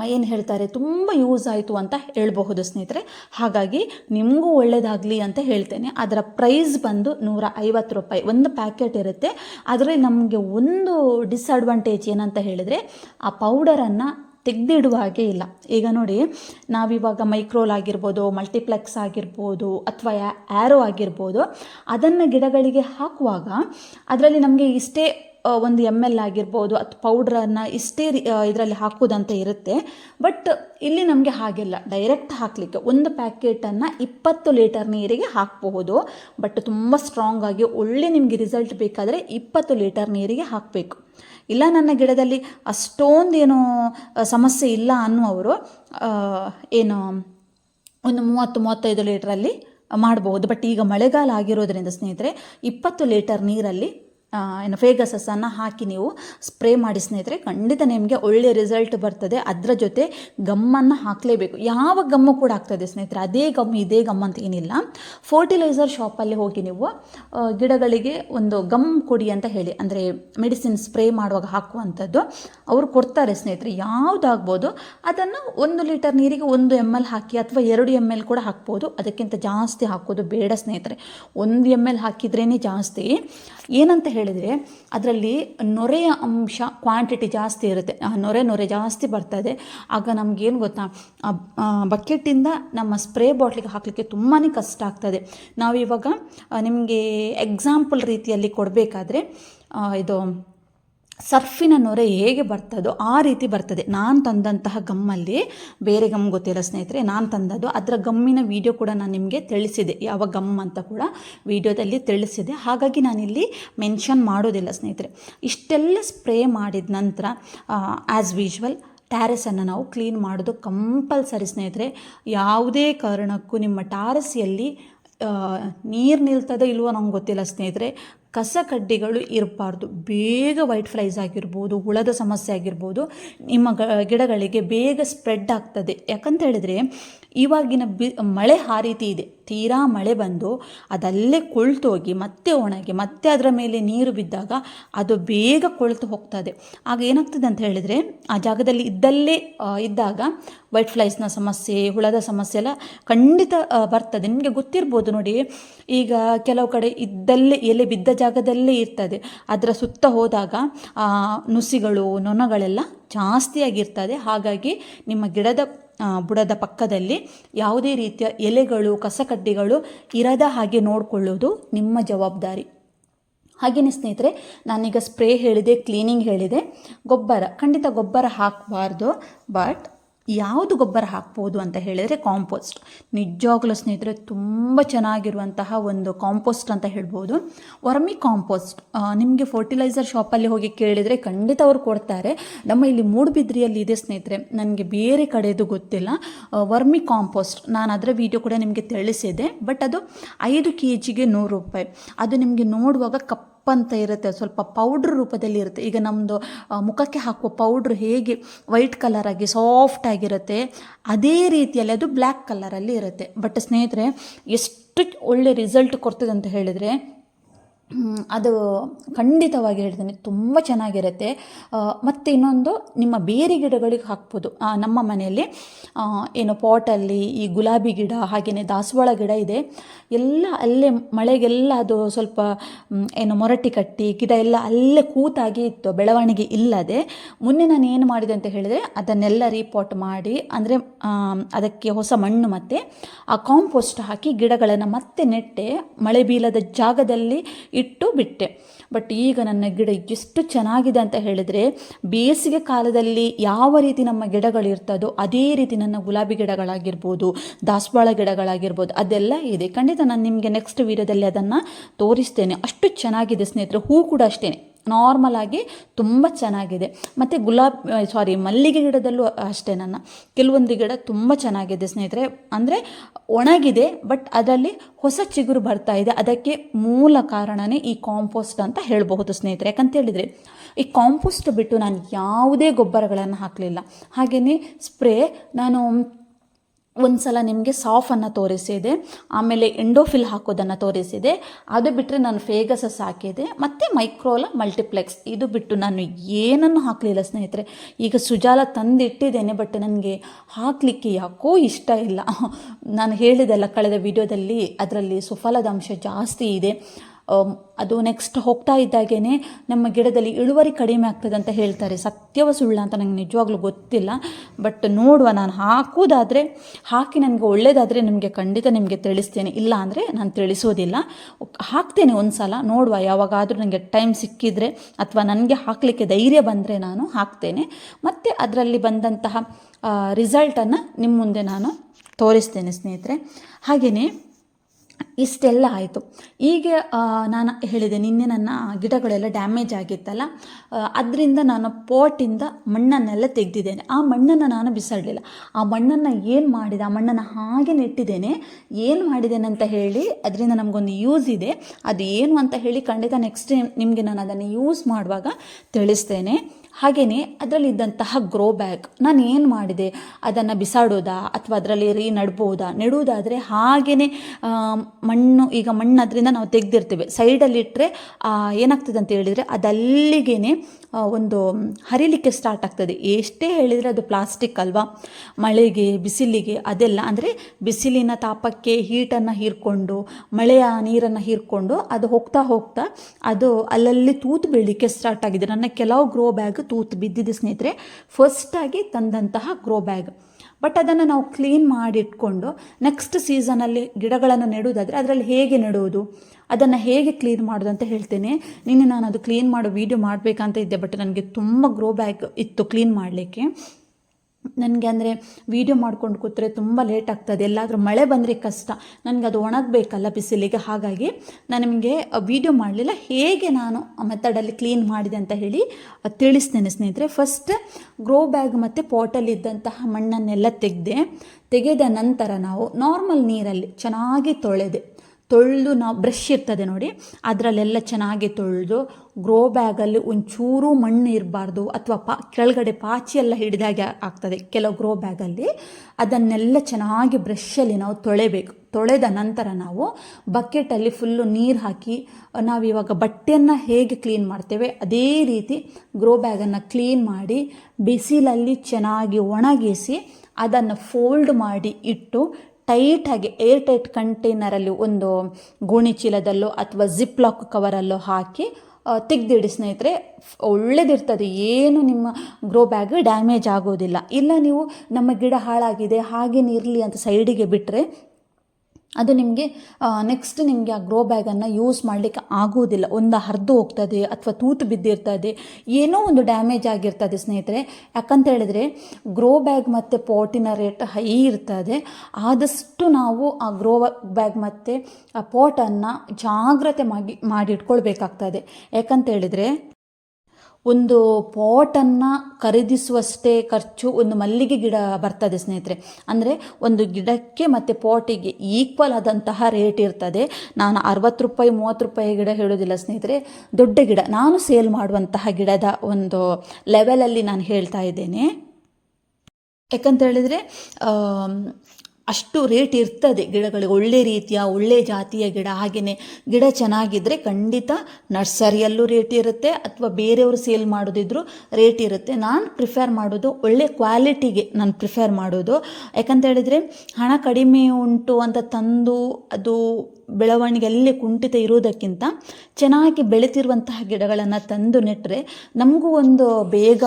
ಏನು ಹೇಳ್ತಾರೆ, ತುಂಬ ಯೂಸ್ ಆಯಿತು ಅಂತ ಹೇಳಬಹುದು ಸ್ನೇಹಿತರೆ. ಹಾಗಾಗಿ ನಿಮಗೂ ಒಳ್ಳೆಯದಾಗಲಿ ಅಂತ ಹೇಳ್ತೇನೆ. ಅದರ ಪ್ರೈಸ್ ಬಂದು ನೂರ ಐವತ್ತು ರೂಪಾಯಿ. ಒಂದು ಪ್ಯಾಕೆಟ್ ಇರುತ್ತೆ. ಆದರೆ ನಮಗೆ ಒಂದು ಡಿಸ್ಅಡ್ವಾಂಟೇಜ್ ಏನಂತ ಹೇಳಿದರೆ, ಆ ಪೌಡರನ್ನು ತೆಗೆದಿಡುವ ಹಾಗೆ ಇಲ್ಲ. ಈಗ ನೋಡಿ, ನಾವಿವಾಗ ಮೈಕ್ರೋಲ್ ಆಗಿರ್ಬೋದು, ಮಲ್ಟಿಪ್ಲೆಕ್ಸ್ ಆಗಿರ್ಬೋದು, ಅಥವಾ ಆ್ಯರೋ ಆಗಿರ್ಬೋದು, ಅದನ್ನು ಗಿಡಗಳಿಗೆ ಹಾಕುವಾಗ ಅದರಲ್ಲಿ ನಮಗೆ ಇಷ್ಟೇ ಒಂದು ಎಂ ಎಲ್ ಆಗಿರ್ಬೋದು ಅಥವಾ ಪೌಡ್ರನ್ನು ಇಷ್ಟೇ ಇದರಲ್ಲಿ ಹಾಕೋದಂತ ಇರುತ್ತೆ. ಬಟ್ ಇಲ್ಲಿ ನಮಗೆ ಹಾಗಿಲ್ಲ. ಡೈರೆಕ್ಟ್ ಹಾಕಲಿಕ್ಕೆ ಒಂದು ಪ್ಯಾಕೆಟನ್ನು ಇಪ್ಪತ್ತು ಲೀಟರ್ ನೀರಿಗೆ ಹಾಕಬಹುದು. ಬಟ್ ತುಂಬ ಸ್ಟ್ರಾಂಗ್ ಆಗಿ ಒಳ್ಳೆ ನಿಮಗೆ ರಿಸಲ್ಟ್ ಬೇಕಾದರೆ ಇಪ್ಪತ್ತು ಲೀಟರ್ ನೀರಿಗೆ ಹಾಕಬೇಕು. ಇಲ್ಲ ನನ್ನ ಗಿಡದಲ್ಲಿ ಅಷ್ಟೊಂದೇನು ಸಮಸ್ಯೆ ಇಲ್ಲ ಅನ್ನುವರು ಏನು, ಒಂದು ಮೂವತ್ತು ಮೂವತ್ತೈದು ಲೀಟ್ರಲ್ಲಿ ಮಾಡಬಹುದು ಬಟ್ ಈಗ ಮಳೆಗಾಲ ಆಗಿರೋದ್ರಿಂದ ಸ್ನೇಹಿತರೆ, ಇಪ್ಪತ್ತು ಲೀಟರ್ ನೀರಲ್ಲಿ ಏನು ಫೇಗಸಸನ್ನು ಹಾಕಿ ನೀವು ಸ್ಪ್ರೇ ಮಾಡಿ ಸ್ನೇಹಿತರೆ, ಖಂಡಿತ ನಿಮಗೆ ಒಳ್ಳೆಯ ರಿಸಲ್ಟ್ ಬರ್ತದೆ. ಅದರ ಜೊತೆ ಗಮ್ಮನ್ನು ಹಾಕಲೇಬೇಕು. ಯಾವ ಗಮ್ಮು ಕೂಡ ಆಗ್ತದೆ ಸ್ನೇಹಿತರೆ, ಅದೇ ಗಮ್ ಇದೇ ಗಮ್ ಅಂತ ಏನಿಲ್ಲ. ಫರ್ಟಿಲೈಸರ್ ಶಾಪಲ್ಲಿ ಹೋಗಿ ನೀವು ಗಿಡಗಳಿಗೆ ಒಂದು ಗಮ್ ಕೊಡಿ ಅಂತ ಹೇಳಿ, ಅಂದರೆ ಮೆಡಿಸಿನ್ ಸ್ಪ್ರೇ ಮಾಡುವಾಗ ಹಾಕುವಂಥದ್ದು ಅವರು ಕೊಡ್ತಾರೆ ಸ್ನೇಹಿತರೆ. ಯಾವುದಾಗ್ಬೋದು, ಅದನ್ನು ಒಂದು ಲೀಟರ್ ನೀರಿಗೆ ಒಂದು ಎಂ ಎಲ್ ಹಾಕಿ ಅಥವಾ ಎರಡು ಎಂ ಎಲ್ ಕೂಡ ಹಾಕ್ಬೋದು. ಅದಕ್ಕಿಂತ ಜಾಸ್ತಿ ಹಾಕೋದು ಬೇಡ ಸ್ನೇಹಿತರೆ. ಒಂದು ಎಂ ಎಲ್ ಹಾಕಿದ್ರೇ ಜಾಸ್ತಿ. ಏನಂತ ಹೇಳಿದರೆ ಅದರಲ್ಲಿ ನೊರೆಯ ಅಂಶ ಕ್ವಾಂಟಿಟಿ ಜಾಸ್ತಿ ಇರುತ್ತೆ. ಆ ನೊರೆ ನೊರೆ ಜಾಸ್ತಿ ಬರ್ತಾ ಇದೆ. ಆಗ ನಮಗೇನು ಗೊತ್ತಾ? ಬಕೆಟಿಂದ ನಮ್ಮ ಸ್ಪ್ರೇ ಬಾಟ್ಲಿಗೆ ಹಾಕಲಿಕ್ಕೆ ತುಂಬಾ ಕಷ್ಟ ಆಗ್ತದೆ ನಾವಿವಾಗ ನಿಮಗೆ ಎಕ್ಸಾಂಪಲ್ ರೀತಿಯಲ್ಲಿ ಕೊಡಬೇಕಾದ್ರೆ ಇದು ಸರ್ಫಿನ ನೊರೆ ಹೇಗೆ ಬರ್ತದೋ ಆ ರೀತಿ ಬರ್ತದೆ. ನಾನು ತಂದಂತಹ ಗಮ್ಮಲ್ಲಿ, ಬೇರೆ ಗಮ್ ಗೊತ್ತಿಲ್ಲ ಸ್ನೇಹಿತರೆ, ನಾನು ತಂದದ್ದು ಅದರ ಗಮ್ಮಿನ ವಿಡಿಯೋ ಕೂಡ ನಾನು ನಿಮಗೆ ತಿಳಿಸಿದೆ. ಯಾವ ಗಮ್ ಅಂತ ಕೂಡ ವಿಡಿಯೋದಲ್ಲಿ ತಿಳಿಸಿದೆ. ಹಾಗಾಗಿ ನಾನಿಲ್ಲಿ ಮೆನ್ಷನ್ ಮಾಡೋದಿಲ್ಲ ಸ್ನೇಹಿತರೆ. ಇಷ್ಟೆಲ್ಲ ಸ್ಪ್ರೇ ಮಾಡಿದ ನಂತರ ಆ್ಯಸ್ ಯೂಶ್ವಲ್ ಟ್ಯಾರೆಸನ್ನು ನಾವು ಕ್ಲೀನ್ ಮಾಡೋದು ಕಂಪಲ್ಸರಿ ಸ್ನೇಹಿತರೆ. ಯಾವುದೇ ಕಾರಣಕ್ಕೂ ನಿಮ್ಮ ಟ್ಯಾರಸಿಯಲ್ಲಿ ನೀರು ನಿಲ್ತದೋ ಇಲ್ವೋ ನಂಗೆ ಗೊತ್ತಿಲ್ಲ ಸ್ನೇಹಿತರೆ. ಕಸ ಕಡ್ಡಿಗಳು ಇರಬಾರ್ದು. ಬೇಗ ವೈಟ್ ಫ್ಲೈಸ್ ಆಗಿರ್ಬೋದು, ಹುಳದ ಸಮಸ್ಯೆ ಆಗಿರ್ಬೋದು, ನಿಮ್ಮ ಗಿಡಗಳಿಗೆ ಬೇಗ ಸ್ಪ್ರೆಡ್ ಆಗ್ತದೆ. ಯಾಕಂತ ಹೇಳಿದರೆ, ಇವಾಗಿನ ಬಿ, ಮಳೆ ಆ ರೀತಿ ಇದೆ. ತೀರಾ ಮಳೆ ಬಂದು ಅದಲ್ಲೇ ಕೊಳ್ತೋಗಿ, ಮತ್ತೆ ಒಣಗಿ, ಮತ್ತೆ ಅದರ ಮೇಲೆ ನೀರು ಬಿದ್ದಾಗ ಅದು ಬೇಗ ಕೊಳ್ತು ಹೋಗ್ತದೆ. ಆಗ ಏನಾಗ್ತದೆ ಅಂತ ಹೇಳಿದರೆ, ಆ ಜಾಗದಲ್ಲಿ ಇದ್ದಲ್ಲೇ ಇದ್ದಾಗ ವೈಟ್ ಫ್ಲೈಸ್ನ ಸಮಸ್ಯೆ, ಹುಳದ ಸಮಸ್ಯೆ ಎಲ್ಲ ಖಂಡಿತ ಬರ್ತದೆ. ನಿಮಗೆ ಗೊತ್ತಿರ್ಬೋದು ನೋಡಿ, ಈಗ ಕೆಲವು ಕಡೆ ಇದ್ದಲ್ಲೇ, ಎಲೆ ಬಿದ್ದ ಜಾಗದಲ್ಲೇ ಇರ್ತದೆ. ಅದರ ಸುತ್ತ ಹೋದಾಗ ನುಸಿಗಳು, ನೊಣಗಳೆಲ್ಲ ಜಾಸ್ತಿಯಾಗಿರ್ತದೆ. ಹಾಗಾಗಿ ನಿಮ್ಮ ಗಿಡದ ಬುಡದ ಪಕ್ಕದಲ್ಲಿ ಯಾವುದೇ ರೀತಿಯ ಎಲೆಗಳು, ಕಸಕಡ್ಡಿಗಳು ಇರದ ಹಾಗೆ ನೋಡಿಕೊಳ್ಳೋದು ನಿಮ್ಮ ಜವಾಬ್ದಾರಿ. ಹಾಗೆಯೇ ಸ್ನೇಹಿತರೆ, ನಾನೀಗ ಸ್ಪ್ರೇ ಹೇಳಿದೆ, ಕ್ಲೀನಿಂಗ್ ಹೇಳಿದೆ. ಗೊಬ್ಬರ, ಖಂಡಿತ ಗೊಬ್ಬರ ಹಾಕಬಾರ್ದು, ಬಟ್ ಯಾವುದು ಗೊಬ್ಬರ ಹಾಕ್ಬೋದು ಅಂತ ಹೇಳಿದರೆ ಕಾಂಪೋಸ್ಟ್ ನಿಜವಾಗ್ಲೂ ಸ್ನೇಹಿತರೆ, ತುಂಬ ಚೆನ್ನಾಗಿರುವಂತಹ ಒಂದು ಕಾಂಪೋಸ್ಟ್ ಅಂತ ಹೇಳ್ಬೋದು. ವರ್ಮಿ ಕಾಂಪೋಸ್ಟ್ ನಿಮಗೆ ಫರ್ಟಿಲೈಸರ್ ಶಾಪಲ್ಲಿ ಹೋಗಿ ಕೇಳಿದರೆ ಖಂಡಿತ ಅವರು ಕೊಡ್ತಾರೆ. ನಮ್ಮ ಇಲ್ಲಿ ಮೂಡುಬಿದ್ರಿಯಲ್ಲಿ ಇದೆ ಸ್ನೇಹಿತರೆ, ನನಗೆ ಬೇರೆ ಕಡೆದು ಗೊತ್ತಿಲ್ಲ. ವರ್ಮಿ ಕಾಂಪೋಸ್ಟ್ ನಾನು ಅದರ ವಿಡಿಯೋ ಕೂಡ ನಿಮಗೆ ತಿಳಿಸಿದೆ. ಬಟ್ ಅದು ಐದು ಕೆ ಜಿಗೆ ನೂರು ರೂಪಾಯಿ. ಅದು ನಿಮಗೆ ನೋಡುವಾಗ ಕಪ್ ಅಂತ ಇರುತ್ತೆ ಸ್ವಲ್ಪ ಪೌಡ್ರ್ ರೂಪದಲ್ಲಿ ಇರುತ್ತೆ. ಈಗ ನಮ್ಮದು ಮುಖಕ್ಕೆ ಹಾಕುವ ಪೌಡ್ರ್ ಹೇಗೆ ವೈಟ್ ಕಲರಾಗಿ ಸಾಫ್ಟ್ ಆಗಿರುತ್ತೆ, ಅದೇ ರೀತಿಯಲ್ಲಿ ಅದು ಬ್ಲ್ಯಾಕ್ ಕಲರಲ್ಲಿ ಇರುತ್ತೆ. ಬಟ್ ಸ್ನೇಹಿತರೆ, ಎಷ್ಟು ಒಳ್ಳೆ ರಿಸಲ್ಟ್ ಕೊಡ್ತದೆ ಅಂತ ಹೇಳಿದರೆ ಅದು ಖಂಡಿತವಾಗಿ ಹೇಳ್ತೀನಿ, ತುಂಬ ಚೆನ್ನಾಗಿರುತ್ತೆ. ಮತ್ತು ಇನ್ನೊಂದು, ನಿಮ್ಮ ಬೇರೆ ಗಿಡಗಳಿಗೆ ಹಾಕ್ಬೋದು. ನಮ್ಮ ಮನೆಯಲ್ಲಿ ಏನು ಪಾಟಲ್ಲಿ, ಈ ಗುಲಾಬಿ ಗಿಡ ಹಾಗೆಯೇ ದಾಸವಾಳ ಗಿಡ ಇದೆ. ಎಲ್ಲ ಅಲ್ಲೇ ಮಳೆಗೆಲ್ಲ ಅದು ಸ್ವಲ್ಪ ಏನು ಮೊರಟಿ ಕಟ್ಟಿ, ಗಿಡ ಎಲ್ಲ ಅಲ್ಲೇ ಕೂತಾಗಿ ಇತ್ತು, ಬೆಳವಣಿಗೆ ಇಲ್ಲದೆ. ಮೊನ್ನೆ ನಾನು ಏನು ಮಾಡಿದೆ ಅಂತ ಹೇಳಿದರೆ, ಅದನ್ನೆಲ್ಲ ರೀಪಾಟ್ ಮಾಡಿ, ಅಂದರೆ ಅದಕ್ಕೆ ಹೊಸ ಮಣ್ಣು ಮತ್ತು, ಆ ಕಾಂಪೋಸ್ಟ್ ಹಾಕಿ ಗಿಡಗಳನ್ನು ಮತ್ತೆ ನೆಟ್ಟೆ, ಮಳೆ ಬೀಳದ ಜಾಗದಲ್ಲಿ ಇಟ್ಟು ಬಿಟ್ಟೆ. ಬಟ್ ಈಗ ನನ್ನ ಗಿಡ ಎಷ್ಟು ಚೆನ್ನಾಗಿದೆ ಅಂತ ಹೇಳಿದರೆ, ಬೇಸಿಗೆ ಕಾಲದಲ್ಲಿ ಯಾವ ರೀತಿ ನಮ್ಮ ಗಿಡಗಳಿರ್ತದೋ ಅದೇ ರೀತಿ ನನ್ನ ಗುಲಾಬಿ ಗಿಡಗಳಾಗಿರ್ಬೋದು, ದಾಸವಾಳ ಗಿಡಗಳಾಗಿರ್ಬೋದು, ಅದೆಲ್ಲ ಇದೆ. ಖಂಡಿತ ನಾನು ನಿಮಗೆ ನೆಕ್ಸ್ಟ್ ವೀಡಿಯೋದಲ್ಲಿ ಅದನ್ನು ತೋರಿಸ್ತೇನೆ. ಅಷ್ಟು ಚೆನ್ನಾಗಿದೆ ಸ್ನೇಹಿತರೆ, ಹೂ ಕೂಡ ಅಷ್ಟೇ ನಾರ್ಮಲ್ ಆಗಿ ತುಂಬ ಚೆನ್ನಾಗಿದೆ. ಮತ್ತು ಗುಲಾಬ್ ಸಾರಿ ಮಲ್ಲಿಗೆ ಗಿಡದಲ್ಲೂ ಅಷ್ಟೇ ನನ್ನ. ಕೆಲವೊಂದು ಗಿಡ ತುಂಬ ಚೆನ್ನಾಗಿದೆ ಸ್ನೇಹಿತರೆ. ಅಂದರೆ ಒಣಗಿದೆ ಬಟ್ ಅದರಲ್ಲಿ ಹೊಸ ಚಿಗುರು ಬರ್ತಾ ಇದೆ. ಅದಕ್ಕೆ ಮೂಲ ಕಾರಣನೇ ಈ ಕಾಂಪೋಸ್ಟ್ ಅಂತ ಹೇಳಬಹುದು ಸ್ನೇಹಿತರೆ. ಯಾಕಂತ ಹೇಳಿದರೆ, ಈ ಕಾಂಪೋಸ್ಟ್ ಬಿಟ್ಟು ನಾನು ಯಾವುದೇ ಗೊಬ್ಬರಗಳನ್ನು ಹಾಕಲಿಲ್ಲ. ಹಾಗೆಯೇ ಸ್ಪ್ರೇ ನಾನು ಒಂದು ಸಲ ನಿಮಗೆ ಸಾಫನ್ನು ತೋರಿಸಿದೆ, ಆಮೇಲೆ ಎಂಡೋಫಿಲ್ ಹಾಕೋದನ್ನು ತೋರಿಸಿದೆ. ಅದು ಬಿಟ್ಟರೆ ನಾನು ಫೇಗಸಸ್ ಹಾಕಿದೆ, ಮತ್ತು ಮೈಕ್ರೋಲ ಮಲ್ಟಿಪ್ಲೆಕ್ಸ್ ಇದು ಬಿಟ್ಟು ನಾನು ಏನನ್ನು ಹಾಕಲಿಲ್ಲ ಸ್ನೇಹಿತರೆ. ಈಗ ಸುಜಾಲ ತಂದಿಟ್ಟಿದ್ದೇನೆ ಬಟ್ ನನಗೆ ಹಾಕಲಿಕ್ಕೆ ಯಾಕೋ ಇಷ್ಟ ಇಲ್ಲ. ನಾನು ಹೇಳಿದೆಲ್ಲ ಕಳೆದ ವಿಡಿಯೋದಲ್ಲಿ ಅದರಲ್ಲಿ ಸುಫಲದ ಅಂಶ ಜಾಸ್ತಿ ಇದೆ. ಅದು ನೆಕ್ಸ್ಟ್ ಹೋಗ್ತಾ ಇದ್ದಾಗೇ ನಮ್ಮ ಗಿಡದಲ್ಲಿ ಇಳುವರಿ ಕಡಿಮೆ ಆಗ್ತದೆ ಅಂತ ಹೇಳ್ತಾರೆ. ಸತ್ಯವ ಸುಳ್ಳ ಅಂತ ನನಗೆ ನಿಜವಾಗ್ಲೂ ಗೊತ್ತಿಲ್ಲ. ಬಟ್ ನೋಡುವ ನಾನು ಹಾಕುವುದಾದರೆ ಹಾಕಿ ನನಗೆ ಒಳ್ಳೇದಾದರೆ ನಿಮಗೆ ಖಂಡಿತ ನಿಮಗೆ ತಿಳಿಸ್ತೇನೆ. ಇಲ್ಲ ಅಂದರೆ ನಾನು ತಿಳಿಸೋದಿಲ್ಲ. ಹಾಕ್ತೇನೆ ಒಂದು ಸಲ ನೋಡುವ ಯಾವಾಗಾದರೂ ನನಗೆ ಟೈಮ್ ಸಿಕ್ಕಿದರೆ ಅಥವಾ ನನಗೆ ಹಾಕಲಿಕ್ಕೆ ಧೈರ್ಯ ಬಂದರೆ ನಾನು ಹಾಕ್ತೇನೆ. ಮತ್ತು ಅದರಲ್ಲಿ ಬಂದಂತಹ ರಿಸಲ್ಟನ್ನು ನಿಮ್ಮ ಮುಂದೆ ನಾನು ತೋರಿಸ್ತೇನೆ ಸ್ನೇಹಿತರೆ. ಹಾಗೆಯೇ ಇಷ್ಟೆಲ್ಲ ಆಯಿತು. ಈಗ ನಾನು ಹೇಳಿದೆ, ನಿನ್ನೆ ನನ್ನ ಗಿಡಗಳೆಲ್ಲ ಡ್ಯಾಮೇಜ್ ಆಗಿತ್ತಲ್ಲ ಅದರಿಂದ ನಾನು ಪೋಟಿಂದ ಮಣ್ಣನ್ನೆಲ್ಲ ತೆಗೆದಿದ್ದೇನೆ. ಆ ಮಣ್ಣನ್ನು ನಾನು ಬಿಸಾಡಲಿಲ್ಲ. ಆ ಮಣ್ಣನ್ನು ಏನು ಮಾಡಿದೆ, ಆ ಮಣ್ಣನ್ನು ಹಾಗೆ ನೆಟ್ಟಿದ್ದೇನೆ. ಏನು ಮಾಡಿದ್ದೇನೆ ಅಂತ ಹೇಳಿ ಅದರಿಂದ ನಮಗೊಂದು ಯೂಸ್ ಇದೆ. ಅದು ಏನು ಅಂತ ಹೇಳಿ ಖಂಡಿತ ನೆಕ್ಸ್ಟ್ ನಿಮಗೆ ನಾನು ಅದನ್ನು ಯೂಸ್ ಮಾಡುವಾಗ ತಿಳಿಸ್ತೇನೆ. ಹಾಗೆಯೇ ಅದರಲ್ಲಿದ್ದಂತಹ ಗ್ರೋ ಬ್ಯಾಗ್ ನಾನು ಏನು ಮಾಡಿದೆ? ಅದನ್ನು ಬಿಸಾಡೋದಾ? ಅಥವಾ ಅದರಲ್ಲಿ ರೀ ನೆಡ್ಬೋದಾ? ನೆಡುವುದಾದರೆ ಹಾಗೆಯೇ ಮಣ್ಣು, ಈಗ ಮಣ್ಣು ಅದರಿಂದ ನಾವು ತೆಗೆದಿರ್ತೇವೆ. ಸೈಡಲ್ಲಿಟ್ಟರೆ ಏನಾಗ್ತದೆ ಅಂತ ಹೇಳಿದರೆ ಅದಲ್ಲಿಗೇ ಒಂದು ಹರಿಲಿಕ್ಕೆ ಸ್ಟಾರ್ಟ್ ಆಗ್ತದೆ. ಎಷ್ಟೇ ಹೇಳಿದರೆ ಅದು ಪ್ಲಾಸ್ಟಿಕ್ ಅಲ್ವಾ? ಮಳೆಗೆ, ಬಿಸಿಲಿಗೆ ಅದೆಲ್ಲ ಅಂದರೆ ಬಿಸಿಲಿನ ತಾಪಕ್ಕೆ ಹೀಟನ್ನು ಹೀರ್ಕೊಂಡು, ಮಳೆಯ ನೀರನ್ನು ಹೀರ್ಕೊಂಡು ಅದು ಹೋಗ್ತಾ ಹೋಗ್ತಾ ಅದು ಅಲ್ಲಲ್ಲಿ ತೂತು ಬೀಳಲಿಕ್ಕೆ ಸ್ಟಾರ್ಟ್ ಆಗಿದೆ. ನನ್ನ ಕೆಲವು ಗ್ರೋ ಬ್ಯಾಗ್ ತೂತು ಬಿದ್ದಿದೆ ಸ್ನೇಹಿತರೆ. ಫಸ್ಟಾಗಿ ತಂದಂತಹ ಗ್ರೋ ಬ್ಯಾಗ್ ಬಟ್ ಅದನ್ನು ನಾವು ಕ್ಲೀನ್ ಮಾಡಿಟ್ಕೊಂಡು ನೆಕ್ಸ್ಟ್ ಸೀಸನಲ್ಲಿ ಗಿಡಗಳನ್ನು ನೆಡುವುದಾದರೆ ಅದರಲ್ಲಿ ಹೇಗೆ ನೆಡುವುದು? ಅದನ್ನು ಹೇಗೆ ಕ್ಲೀನ್ ಮಾಡೋದು ಅಂತ ಹೇಳ್ತೇನೆ. ನಿನ್ನೆ ನಾನು ಅದು ಕ್ಲೀನ್ ಮಾಡೋ ವೀಡಿಯೋ ಮಾಡಬೇಕಂತ ಇದ್ದೆ ಬಟ್ ನನಗೆ ತುಂಬ ಗ್ರೋ ಬ್ಯಾಗ್ ಇತ್ತು ಕ್ಲೀನ್ ಮಾಡಲಿಕ್ಕೆ. ನನಗೆ ಅಂದರೆ ವೀಡಿಯೋ ಮಾಡ್ಕೊಂಡು ಕೂತ್ರೆ ತುಂಬ ಲೇಟ್ ಆಗ್ತದೆ. ಎಲ್ಲಾದರೂ ಮಳೆ ಬಂದರೆ ಕಷ್ಟ. ನನಗೆ ಅದು ಒಣಗಬೇಕಲ್ಲ ಬಿಸಿಲಿಗೆ, ಹಾಗಾಗಿ ನಾನು ನಿಮಗೆ ವೀಡಿಯೋ ಮಾಡಲಿಲ್ಲ. ಹೇಗೆ ನಾನು ಮೆಥಡಲ್ಲಿ ಕ್ಲೀನ್ ಮಾಡಿದೆ ಅಂತ ಹೇಳಿ ತಿಳಿಸ್ತೇನೆ ಸ್ನೇಹಿತರೆ. ಫಸ್ಟ್ ಗ್ರೋ ಬ್ಯಾಗ್ ಮತ್ತು ಪಾಟಲ್ಲಿದ್ದಂತಹ ಮಣ್ಣನ್ನೆಲ್ಲ ತೆಗೆದೆ, ತೆಗೆದ ನಂತರ ನಾವು ನಾರ್ಮಲ್ ನೀರಲ್ಲಿ ಚೆನ್ನಾಗಿ ತೊಳೆದೆ. ತೊಳೆದು ನಾವು ಬ್ರಷ್ ಇರ್ತದೆ ನೋಡಿ, ಅದರಲ್ಲೆಲ್ಲ ಚೆನ್ನಾಗಿ ತೊಳೆದು ಗ್ರೋ ಬ್ಯಾಗಲ್ಲಿ ಒಂಚೂರು ಮಣ್ಣು ಇರಬಾರ್ದು ಅಥವಾ ಪಾ, ಕೆಳಗಡೆ ಪಾಚಿ ಹಿಡಿದಾಗೆ ಆಗ್ತದೆ ಕೆಲವು ಗ್ರೋ ಬ್ಯಾಗಲ್ಲಿ ಅದನ್ನೆಲ್ಲ ಚೆನ್ನಾಗಿ ಬ್ರಷಲ್ಲಿ ನಾವು ತೊಳೆಬೇಕು. ತೊಳೆದ ನಂತರ ನಾವು ಬಕೆಟಲ್ಲಿ ಫುಲ್ಲು ನೀರು ಹಾಕಿ, ನಾವು ಇವಾಗ ಬಟ್ಟೆಯನ್ನು ಹೇಗೆ ಕ್ಲೀನ್ ಮಾಡ್ತೇವೆ, ಅದೇ ರೀತಿ ಗ್ರೋ ಬ್ಯಾಗನ್ನು ಕ್ಲೀನ್ ಮಾಡಿ ಬಿಸಿಲಲ್ಲಿ ಚೆನ್ನಾಗಿ ಒಣಗಿಸಿ ಅದನ್ನು ಫೋಲ್ಡ್ ಮಾಡಿ ಇಟ್ಟು ಟೈಟಾಗಿ ಏರ್ ಟೈಟ್ ಕಂಟೈನರಲ್ಲಿ ಒಂದು ಗೋಣಿ ಚೀಲದಲ್ಲೋ ಅಥವಾ ಜಿಪ್ ಲಾಕ್ ಕವರಲ್ಲೋ ಹಾಕಿ ತೆಗ್ದಿಡಿ ಸ್ನೇಹಿತರೆ ಒಳ್ಳೆದಿರ್ತದೆ. ಏನು ನಿಮ್ಮ ಗ್ರೋ ಬ್ಯಾಗ್ ಡ್ಯಾಮೇಜ್ ಆಗೋದಿಲ್ಲ. ಇಲ್ಲ ನೀವು ನಮ್ಮ ಗಿಡ ಹಾಳಾಗಿದೆ ಹಾಗೇನಿರಲಿ ಅಂತ ಸೈಡಿಗೆ ಬಿಟ್ಟರೆ ಅದು ನಿಮಗೆ ನೆಕ್ಸ್ಟ್ ನಿಮಗೆ ಆ ಗ್ರೋ ಬ್ಯಾಗನ್ನು ಯೂಸ್ ಮಾಡಲಿಕ್ಕೆ ಆಗೋದಿಲ್ಲ ಒಂದು ಹರಿದು ಹೋಗ್ತದೆ ಅಥವಾ ತೂತು ಬಿದ್ದಿರ್ತದೆ, ಏನೋ ಒಂದು ಡ್ಯಾಮೇಜ್ ಆಗಿರ್ತದೆ ಸ್ನೇಹಿತರೆ. ಯಾಕಂತ ಹೇಳಿದರೆ ಗ್ರೋ ಬ್ಯಾಗ್ ಮತ್ತು ಪಾಟಿನ ರೇಟ್ ಹೈ ಇರ್ತದೆ. ಆದಷ್ಟು ನಾವು ಆ ಗ್ರೋ ಬ್ಯಾಗ್ ಮತ್ತು ಆ ಪಾಟನ್ನು ಜಾಗ್ರತೆ ಮಾಡಿ, ಮಾಡಿಟ್ಕೊಳ್ಬೇಕಾಗ್ತದೆ. ಯಾಕಂತ ಹೇಳಿದರೆ ಒಂದು ಪಾಟನ್ನು ಖರೀದಿಸುವಷ್ಟೇ ಖರ್ಚು ಒಂದು ಮಲ್ಲಿಗೆ ಗಿಡ ಬರ್ತದೆ ಸ್ನೇಹಿತರೆ. ಅಂದರೆ ಒಂದು ಗಿಡಕ್ಕೆ ಮತ್ತು ಪಾಟಿಗೆ ಈಕ್ವಲ್ ಆದಂತಹ ರೇಟ್ ಇರ್ತದೆ. ನಾನು ಅರವತ್ತು ರೂಪಾಯಿ, ಮೂವತ್ತು ರೂಪಾಯಿ ಗಿಡ ಹೇಳೋದಿಲ್ಲ ಸ್ನೇಹಿತರೆ. ದೊಡ್ಡ ಗಿಡ, ನಾನು ಸೇಲ್ ಮಾಡುವಂತಹ ಗಿಡದ ಒಂದು ಲೆವೆಲಲ್ಲಿ ನಾನು ಹೇಳ್ತಾ ಇದ್ದೇನೆ. ಯಾಕಂತ ಹೇಳಿದರೆ ಅಷ್ಟು ರೇಟ್ ಇರ್ತದೆ. ಗಿಡಗಳಿಗೆ ಒಳ್ಳೆ ರೀತಿಯ, ಒಳ್ಳೆ ಜಾತಿಯ ಗಿಡ. ಹಾಗೆಯೇ ಗಿಡ ಚೆನ್ನಾಗಿದ್ದರೆ ಖಂಡಿತ ನರ್ಸರಿಯಲ್ಲೂ ರೇಟ್ ಇರುತ್ತೆ, ಅಥವಾ ಬೇರೆಯವರು ಸೇಲ್ ಮಾಡೋದಿದ್ರು ರೇಟ್ ಇರುತ್ತೆ. ನಾನು ಪ್ರಿಫರ್ ಮಾಡೋದು ಒಳ್ಳೆ ಕ್ವಾಲಿಟಿಗೆ ನಾನು ಪ್ರಿಫರ್ ಮಾಡೋದು. ಯಾಕಂತ ಹೇಳಿದರೆ ಹಣ ಕಡಿಮೆ ಉಂಟು ಅಂತ ತಂದು ಅದು ಬೆಳವಣಿಗೆ ಅಲ್ಲೇ ಕುಂಠಿತ ಇರುವುದಕ್ಕಿಂತ ಚೆನ್ನಾಗಿ ಬೆಳೆತಿರುವಂತಹ ಗಿಡಗಳನ್ನು ತಂದು ನೆಟ್ಟರೆ ನಮಗೂ ಒಂದು ಬೇಗ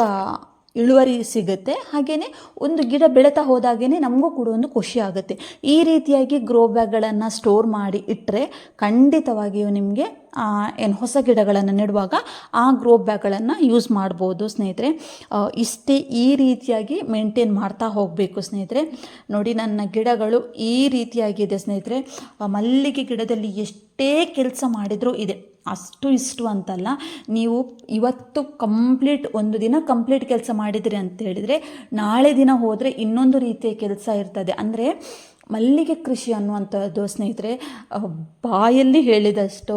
ಇಳುವರಿ ಸಿಗುತ್ತೆ. ಹಾಗೆಯೇ ಒಂದು ಗಿಡ ಬೆಳೀತಾ ಹೋದಾಗೇ ನಮಗೂ ಕೂಡ ಒಂದು ಖುಷಿ ಆಗುತ್ತೆ. ಈ ರೀತಿಯಾಗಿ ಗ್ರೋ ಬ್ಯಾಗ್ಗಳನ್ನು ಸ್ಟೋರ್ ಮಾಡಿ ಇಟ್ಟರೆ ಖಂಡಿತವಾಗಿಯೂ ನಿಮಗೆ ಏನು ಹೊಸ ಗಿಡಗಳನ್ನು ನೆಡುವಾಗ ಆ ಗ್ರೋ ಬ್ಯಾಗ್ಗಳನ್ನು ಯೂಸ್ ಮಾಡ್ಬೋದು ಸ್ನೇಹಿತರೆ. ಇಷ್ಟೇ ಈ ರೀತಿಯಾಗಿ ಮೇಂಟೈನ್ ಮಾಡ್ತಾ ಹೋಗಬೇಕು ಸ್ನೇಹಿತರೆ. ನೋಡಿ, ನನ್ನ ಗಿಡಗಳು ಈ ರೀತಿಯಾಗಿದೆ ಸ್ನೇಹಿತರೆ. ಮಲ್ಲಿಗೆ ಗಿಡದಲ್ಲಿ ಎಷ್ಟೇ ಕೆಲಸ ಮಾಡಿದರೂ ಇದೆ. ಅಷ್ಟು ಇಷ್ಟು ಅಂತಲ್ಲ, ನೀವು ಇವತ್ತು ಕಂಪ್ಲೀಟ್ ಒಂದು ದಿನ ಕಂಪ್ಲೀಟ್ ಕೆಲಸ ಮಾಡಿದ್ರಿ ಅಂತ ಹೇಳಿದರೆ, ನಾಳೆ ದಿನ ಹೋದರೆ ಇನ್ನೊಂದು ರೀತಿಯ ಕೆಲಸ ಇರ್ತದೆ. ಅಂದರೆ, ಮಲ್ಲಿಗೆ ಕೃಷಿ ಅನ್ನುವಂಥದ್ದು ಸ್ನೇಹಿತರೆ ಬಾಯಲ್ಲಿ ಹೇಳಿದಷ್ಟು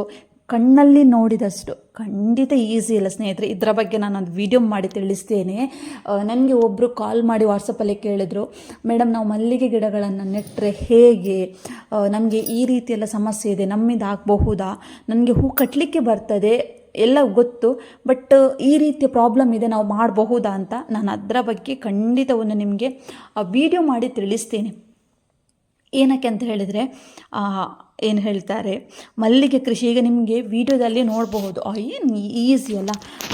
ಕಣ್ಣಲ್ಲಿ ನೋಡಿದಷ್ಟು ಖಂಡಿತ ಈಸಿ ಇಲ್ಲ ಸ್ನೇಹಿತರೆ. ಇದರ ಬಗ್ಗೆ ನಾನು ಒಂದು ವಿಡಿಯೋ ಮಾಡಿ ತಿಳಿಸ್ತೇನೆ. ನನಗೆ ಒಬ್ಬರು ಕಾಲ್ ಮಾಡಿ ವಾಟ್ಸಪ್ಪಲ್ಲಿ ಕೇಳಿದ್ರು ಮೇಡಮ್ ನಾವು ಮಲ್ಲಿಗೆ ಗಿಡಗಳನ್ನು ನೆಟ್ಟರೆ ಹೇಗೆ? ನಮಗೆ ಈ ರೀತಿಯೆಲ್ಲ ಸಮಸ್ಯೆ ಇದೆ, ನಮ್ಮಿಂದ ಆಗಬಹುದಾ? ನನಗೆ ಹೂ ಕಟ್ಟಲಿಕ್ಕೆ ಬರ್ತದೆ, ಎಲ್ಲ ಗೊತ್ತು, ಬಟ್ ಈ ರೀತಿಯ ಪ್ರಾಬ್ಲಮ್ ಇದೆ, ನಾವು ಮಾಡಬಹುದಾ? ಅಂತ ನಾನು ಅದರ ಬಗ್ಗೆ ಖಂಡಿತ ಒಂದು ನಿಮಗೆ ವಿಡಿಯೋ ಮಾಡಿ ತಿಳಿಸ್ತೇನೆ. ಏನಕ್ಕೆ ಅಂತ ಹೇಳಿದರೆ ಏನು ಹೇಳ್ತಾರೆ, ಮಲ್ಲಿಗೆ ಕೃಷಿ, ಈಗ ನಿಮಗೆ ವಿಡಿಯೋದಲ್ಲಿ ನೋಡಬಹುದು. ಏನು ಈಸಿ ಅಲ್ಲ.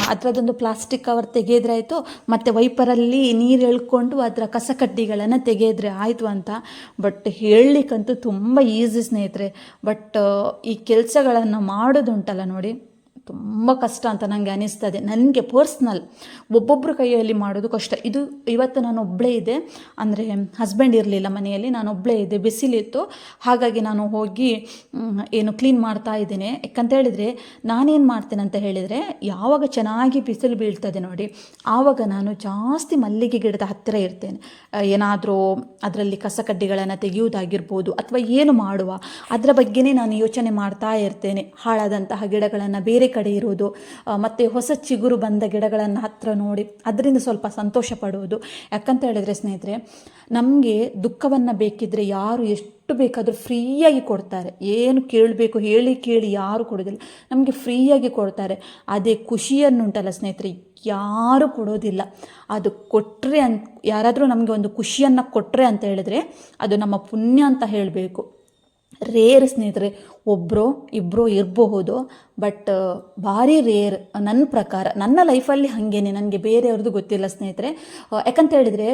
ಅದರದ್ದೊಂದು ಪ್ಲಾಸ್ಟಿಕ್ ಕವರ್ ತೆಗೆದ್ರೆ ಆಯಿತು, ಮತ್ತು ವೈಪರಲ್ಲಿ ನೀರು ಎಳ್ಕೊಂಡು ಅದರ ಕಸಕಡ್ಡಿಗಳನ್ನು ತೆಗೆದ್ರೆ ಆಯಿತು ಅಂತ. ಬಟ್ ಹೇಳಲಿಕ್ಕಂತೂ ತುಂಬ ಈಸಿ ಸ್ನೇಹಿತರೆ. ಬಟ್ ಈ ಕೆಲಸಗಳನ್ನು ಮಾಡೋದುಂಟಲ್ಲ ನೋಡಿ. ತುಂಬ ಕಷ್ಟ ಅಂತ ನನಗೆ ಅನಿಸ್ತದೆ ನನಗೆ ಪರ್ಸ್ನಲ್ ಒಬ್ಬೊಬ್ಬರ ಕೈಯಲ್ಲಿ ಮಾಡೋದು ಕಷ್ಟ. ಇದು ಇವತ್ತು ನಾನು ಒಬ್ಬಳೇ ಇದೆ. ಅಂದರೆ ಹಸ್ಬೆಂಡ್ ಇರಲಿಲ್ಲ ಮನೆಯಲ್ಲಿ, ನಾನು ಒಬ್ಬಳೇ ಇದೆ. ಬಿಸಿಲಿತ್ತು. ಹಾಗಾಗಿ ನಾನು ಹೋಗಿ ಏನು ಕ್ಲೀನ್ ಮಾಡ್ತಾ ಇದ್ದೇನೆ. ಯಾಕಂತ ಹೇಳಿದರೆ, ನಾನೇನು ಮಾಡ್ತೇನೆ ಅಂತ ಹೇಳಿದರೆ, ಯಾವಾಗ ಚೆನ್ನಾಗಿ ಬಿಸಿಲು ಬೀಳ್ತದೆ ನೋಡಿ, ಆವಾಗ ನಾನು ಜಾಸ್ತಿ ಮಲ್ಲಿಗೆ ಗಿಡದ ಹತ್ತಿರ ಇರ್ತೇನೆ. ಏನಾದರೂ ಅದರಲ್ಲಿ ಕಸಕಡ್ಡಿಗಳನ್ನು ತೆಗೆಯುವುದಾಗಿರ್ಬೋದು, ಅಥವಾ ಏನು ಮಾಡುವ, ಅದರ ಬಗ್ಗೆನೇ ನಾನು ಯೋಚನೆ ಮಾಡ್ತಾ ಇರ್ತೇನೆ. ಹಾಳಾದಂತಹ ಗಿಡಗಳನ್ನು ಬೇರೆ ಕಡೆ ಇರೋದು ಮತ್ತು ಹೊಸ ಚಿಗುರು ಬಂದ ಗಿಡಗಳನ್ನು ಹತ್ರ ನೋಡಿ ಅದರಿಂದ ಸ್ವಲ್ಪ ಸಂತೋಷ ಪಡುವುದು. ಯಾಕಂತ ಹೇಳಿದರೆ ಸ್ನೇಹಿತರೆ, ನಮಗೆ ದುಃಖವನ್ನು ಬೇಕಿದ್ದರೆ ಯಾರು ಎಷ್ಟು ಬೇಕಾದರೂ ಫ್ರೀಯಾಗಿ ಕೊಡ್ತಾರೆ. ಏನು ಕೇಳಬೇಕು ಹೇಳಿ ಕೇಳಿ ಯಾರು ಕೊಡೋದಿಲ್ಲ. ನಮಗೆ ಫ್ರೀಯಾಗಿ ಕೊಡ್ತಾರೆ. ಅದೇ ಖುಷಿಯನ್ನುಂಟಲ್ಲ ಸ್ನೇಹಿತರೆ, ಯಾರು ಕೊಡೋದಿಲ್ಲ. ಅದು ಕೊಟ್ಟರೆ ಅಂತ ಯಾರಾದರೂ ನಮಗೆ ಒಂದು ಖುಷಿಯನ್ನು ಕೊಟ್ಟರೆ ಅಂತ ಹೇಳಿದ್ರೆ ಅದು ನಮ್ಮ ಪುಣ್ಯ ಅಂತ ಹೇಳಬೇಕು. ರೇರ್ ಸ್ನೇಹಿತರೆ ಒಬ್ಬರು ಇಬ್ಬರು ಇರಬಹುದು ಬಟ್ ಭಾರಿ ರೇರ್ ನನ್ನ ಪ್ರಕಾರ, ನನ್ನ ಲೈಫಲ್ಲಿ ಹಾಗೇನೆ, ನನಗೆ ಬೇರೆಯವ್ರದ್ದು ಗೊತ್ತಿಲ್ಲ ಸ್ನೇಹಿತರೆ. ಯಾಕಂತ ಹೇಳಿದರೆ,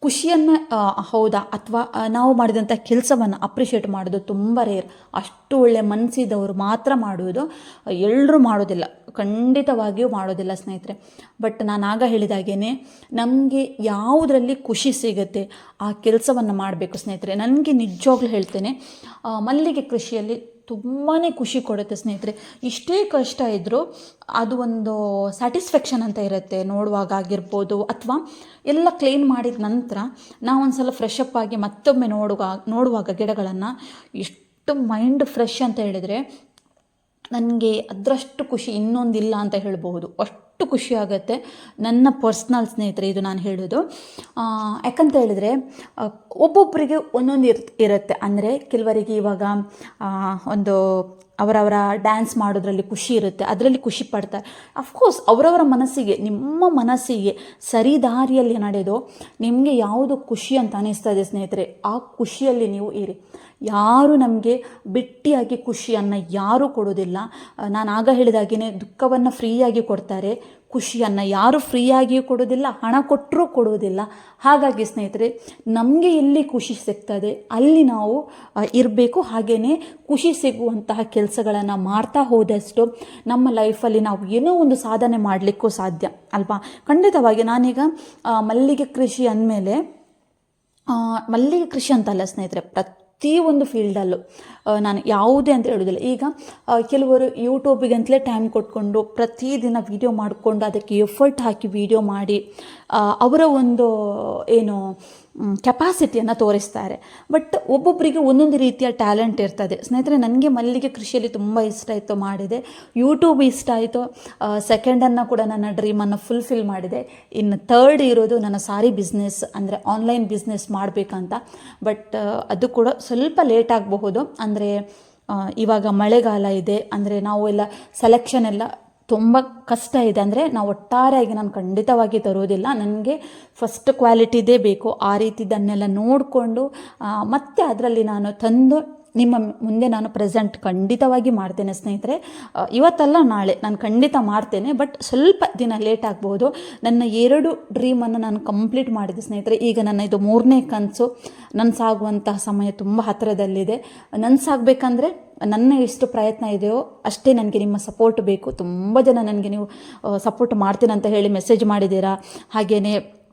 ಖುಷಿಯನ್ನು ಹೌದಾ, ಅಥವಾ ನಾವು ಮಾಡಿದಂಥ ಕೆಲಸವನ್ನು ಅಪ್ರಿಷಿಯೇಟ್ ಮಾಡೋದು ತುಂಬ ರೇರ್ ಅಷ್ಟು ಒಳ್ಳೆ ಮನಸ್ಸಿದ್ದವರು ಮಾತ್ರ ಮಾಡುವುದು ಎಲ್ಲರೂ ಮಾಡೋದಿಲ್ಲ. ಖಂಡಿತವಾಗಿಯೂ ಮಾಡೋದಿಲ್ಲ ಸ್ನೇಹಿತರೆ. ಬಟ್ ನಾನು ಆಗ ಹೇಳಿದಾಗೇನೆ ನಮಗೆ ಯಾವುದರಲ್ಲಿ ಖುಷಿ ಸಿಗುತ್ತೆ ಆ ಕೆಲಸವನ್ನು ಮಾಡಬೇಕು ಸ್ನೇಹಿತರೆ. ನನಗೆ ನಿಜವಾಗ್ಲೂ ಹೇಳ್ತೇನೆ ಮಲ್ಲಿಗೆ ಕೃಷಿಯಲ್ಲಿ ತುಂಬಾ ಖುಷಿ ಕೊಡುತ್ತೆ ಸ್ನೇಹಿತರೆ. ಇಷ್ಟೇ ಕಷ್ಟ ಇದ್ದರೂ ಅದು ಒಂದು ಸ್ಯಾಟಿಸ್ಫ್ಯಾಕ್ಷನ್ ಅಂತ ಇರುತ್ತೆ. ನೋಡುವಾಗ ಆಗಿರ್ಬೋದು ಅಥವಾ ಎಲ್ಲ ಕ್ಲೀನ್ ಮಾಡಿದ ನಂತರ ನಾವು ಒಂದು ಸಲ ಫ್ರೆಶ್ ಅಪ್ ಆಗಿ ಮತ್ತೊಮ್ಮೆ ನೋಡುವಾಗ ನೋಡುವಾಗ ಗಿಡಗಳನ್ನು ಎಷ್ಟು ಮೈಂಡ್ ಫ್ರೆಶ್ ಅಂತ ಹೇಳಿದರೆ ನನಗೆ ಅದರಷ್ಟು ಖುಷಿ ಇನ್ನೊಂದಿಲ್ಲ ಅಂತ ಹೇಳಬಹುದು. ಅಷ್ಟು ಖುಷಿ ಆಗುತ್ತೆ. ನನ್ನ ಪರ್ಸ್ನಲ್ ಸ್ನೇಹಿತರೆ, ಇದು ನಾನು ಹೇಳೋದು. ಯಾಕಂತ ಹೇಳಿದ್ರೆ ಒಬ್ಬೊಬ್ಬರಿಗೆ ಒಂದೊಂದು ಇರ್, ಇರುತ್ತೆ. ಅಂದರೆ, ಕೆಲವರಿಗೆ ಇವಾಗ ಒಂದು ಅವರವರ ಡ್ಯಾನ್ಸ್ ಮಾಡೋದ್ರಲ್ಲಿ ಖುಷಿ ಇರುತ್ತೆ, ಅದರಲ್ಲಿ ಖುಷಿ ಪಡ್ತಾರೆ. ಅಫ್ಕೋರ್ಸ್ ಅವರವರ ಮನಸ್ಸಿಗೆ, ನಿಮ್ಮ ಮನಸ್ಸಿಗೆ ಸರಿ ದಾರಿಯಲ್ಲಿ ನಡೆದು ನಿಮಗೆ ಯಾವುದು ಖುಷಿ ಅಂತ ಅನಿಸ್ತದೆ ಸ್ನೇಹಿತರೆ, ಆ ಖುಷಿಯಲ್ಲಿ ನೀವು ಇರಿ. ಯಾರು ನಮಗೆ ಬಿಟ್ಟಿಯಾಗಿ ಖುಷಿಯನ್ನು ಯಾರೂ ಕೊಡೋದಿಲ್ಲ ನಾನು ಆಗ ಹೇಳಿದಾಗೇ ದುಃಖವನ್ನು ಫ್ರೀಯಾಗಿ ಕೊಡ್ತಾರೆ, ಖುಷಿಯನ್ನು ಯಾರು ಫ್ರೀಯಾಗಿಯೂ ಕೊಡೋದಿಲ್ಲ ಹಣ ಕೊಟ್ಟರೂ ಕೊಡೋದಿಲ್ಲ ಹಾಗಾಗಿ ಸ್ನೇಹಿತರೆ, ನಮಗೆ ಎಲ್ಲಿ ಖುಷಿ ಸಿಗ್ತದೆ, ಅಲ್ಲಿ ನಾವು ಇರಬೇಕು. ಹಾಗೆಯೇ ಖುಷಿ ಸಿಗುವಂತಹ ಕೆಲಸಗಳನ್ನು ಮಾಡ್ತಾ ಹೋದಷ್ಟು ನಮ್ಮ ಲೈಫಲ್ಲಿ ನಾವು ಏನೋ ಒಂದು ಸಾಧನೆ ಮಾಡಲಿಕ್ಕೂ ಸಾಧ್ಯ ಅಲ್ವಾ? ಖಂಡಿತವಾಗಿ ನಾನೀಗ ಮಲ್ಲಿಗೆ ಕೃಷಿ ಅಂದಮೇಲೆ ಮಲ್ಲಿಗೆ ಕೃಷಿ ಅಂತಲ್ಲ ಸ್ನೇಹಿತರೆ ಪ್ರತಿಯೊಂದು ಫೀಲ್ಡಲ್ಲೂ ಆ, ನಾನು ಯಾವುದೇ ಅಂತ ಹೇಳೋದಿಲ್ಲ. ಈಗ ಕೆಲವರು ಯೂಟ್ಯೂಬಿಗೆ ಅಂತಲೇ ಟೈಮ್ ಕೊಟ್ಕೊಂಡು ಪ್ರತಿದಿನ ವಿಡಿಯೋ ಮಾಡಿಕೊಂಡು ಅದಕ್ಕೆ ಎಫರ್ಟ್ ಹಾಕಿ ವೀಡಿಯೋ ಮಾಡಿ ಅವರ ಒಂದು ಏನು ಕೆಪಾಸಿಟಿಯನ್ನು ತೋರಿಸ್ತಾರೆ. ಬಟ್ ಒಬ್ಬೊಬ್ಬರಿಗೆ ಒಂದೊಂದು ರೀತಿಯ ಟ್ಯಾಲೆಂಟ್ ಇರ್ತದೆ. ಸ್ನೇಹಿತರೆ ನನಗೆ ಮಲ್ಲಿಗೆ ಕೃಷಿಯಲ್ಲಿ ತುಂಬ ಇಷ್ಟ ಆಯಿತು ಮಾಡಿದೆ. ಯೂಟ್ಯೂಬ್ ಇಷ್ಟ ಆಯಿತು. ಸೆಕೆಂಡನ್ನು ಕೂಡ ನನ್ನ ಡ್ರೀಮನ್ನು ಫುಲ್ಫಿಲ್ ಮಾಡಿದೆ. ಇನ್ನು ಥರ್ಡ್ ಇರೋದು ನನ್ನ ಸಾರಿ ಬಿಸ್ನೆಸ್ ಅಂದರೆ ಆನ್ಲೈನ್ ಬಿಸ್ನೆಸ್ ಮಾಡಬೇಕಂತ. ಬಟ್ ಅದು ಕೂಡ ಸ್ವಲ್ಪ ಲೇಟ್ ಆಗಬಹುದು. ಅಂದರೆ ಇವಾಗ ಮಳೆಗಾಲ ಇದೆ. ಅಂದರೆ ನಾವು ಎಲ್ಲ ಸೆಲೆಕ್ಷನ್ ಎಲ್ಲ ತುಂಬ ಕಷ್ಟ ಇದೆ. ಅಂದರೆ ನಾವು ಒಟ್ಟಾರೆಯಾಗಿ ನಾನು ಖಂಡಿತವಾಗಿ ತರೋದಿಲ್ಲ. ನನಗೆ ಫಸ್ಟ್ ಕ್ವಾಲಿಟಿದೇ ಬೇಕು. ಆ ರೀತಿದನ್ನೆಲ್ಲ ನೋಡಿಕೊಂಡು ಮತ್ತೆ ಅದರಲ್ಲಿ ನಾನು ತಂದು ನಿಮ್ಮ ಮುಂದೆ ನಾನು ಪ್ರೆಸೆಂಟ್ ಖಂಡಿತವಾಗಿ ಮಾಡ್ತೇನೆ ಸ್ನೇಹಿತರೆ. ಇವತ್ತಲ್ಲ ನಾಳೆ ನಾನು ಖಂಡಿತ ಮಾಡ್ತೇನೆ. ಬಟ್ ಸ್ವಲ್ಪ ದಿನ ಲೇಟ್ ಆಗ್ಬೋದು. ನನ್ನ ಎರಡು ಡ್ರೀಮನ್ನು ನಾನು ಕಂಪ್ಲೀಟ್ ಮಾಡಿದೆ ಸ್ನೇಹಿತರೆ. ಈಗ ನನ್ನ ಇದು ಮೂರನೇ ಕನಸು. ನನ್ಸಾಗುವಂತಹ ಸಮಯ ತುಂಬ ಹತ್ತಿರದಲ್ಲಿದೆ ನನ್ಸಾಗಬೇಕಂದ್ರೆ ನನ್ನ ಎಷ್ಟು ಪ್ರಯತ್ನ ಇದೆಯೋ ಅಷ್ಟೇ ನನಗೆ ನಿಮ್ಮ ಸಪೋರ್ಟ್ ಬೇಕು. ತುಂಬ ಜನ ನನಗೆ ನೀವು ಸಪೋರ್ಟ್ ಮಾಡ್ತೀನಂತ ಹೇಳಿ ಮೆಸೇಜ್ ಮಾಡಿದ್ದೀರಾ? ಹಾಗೆಯೇ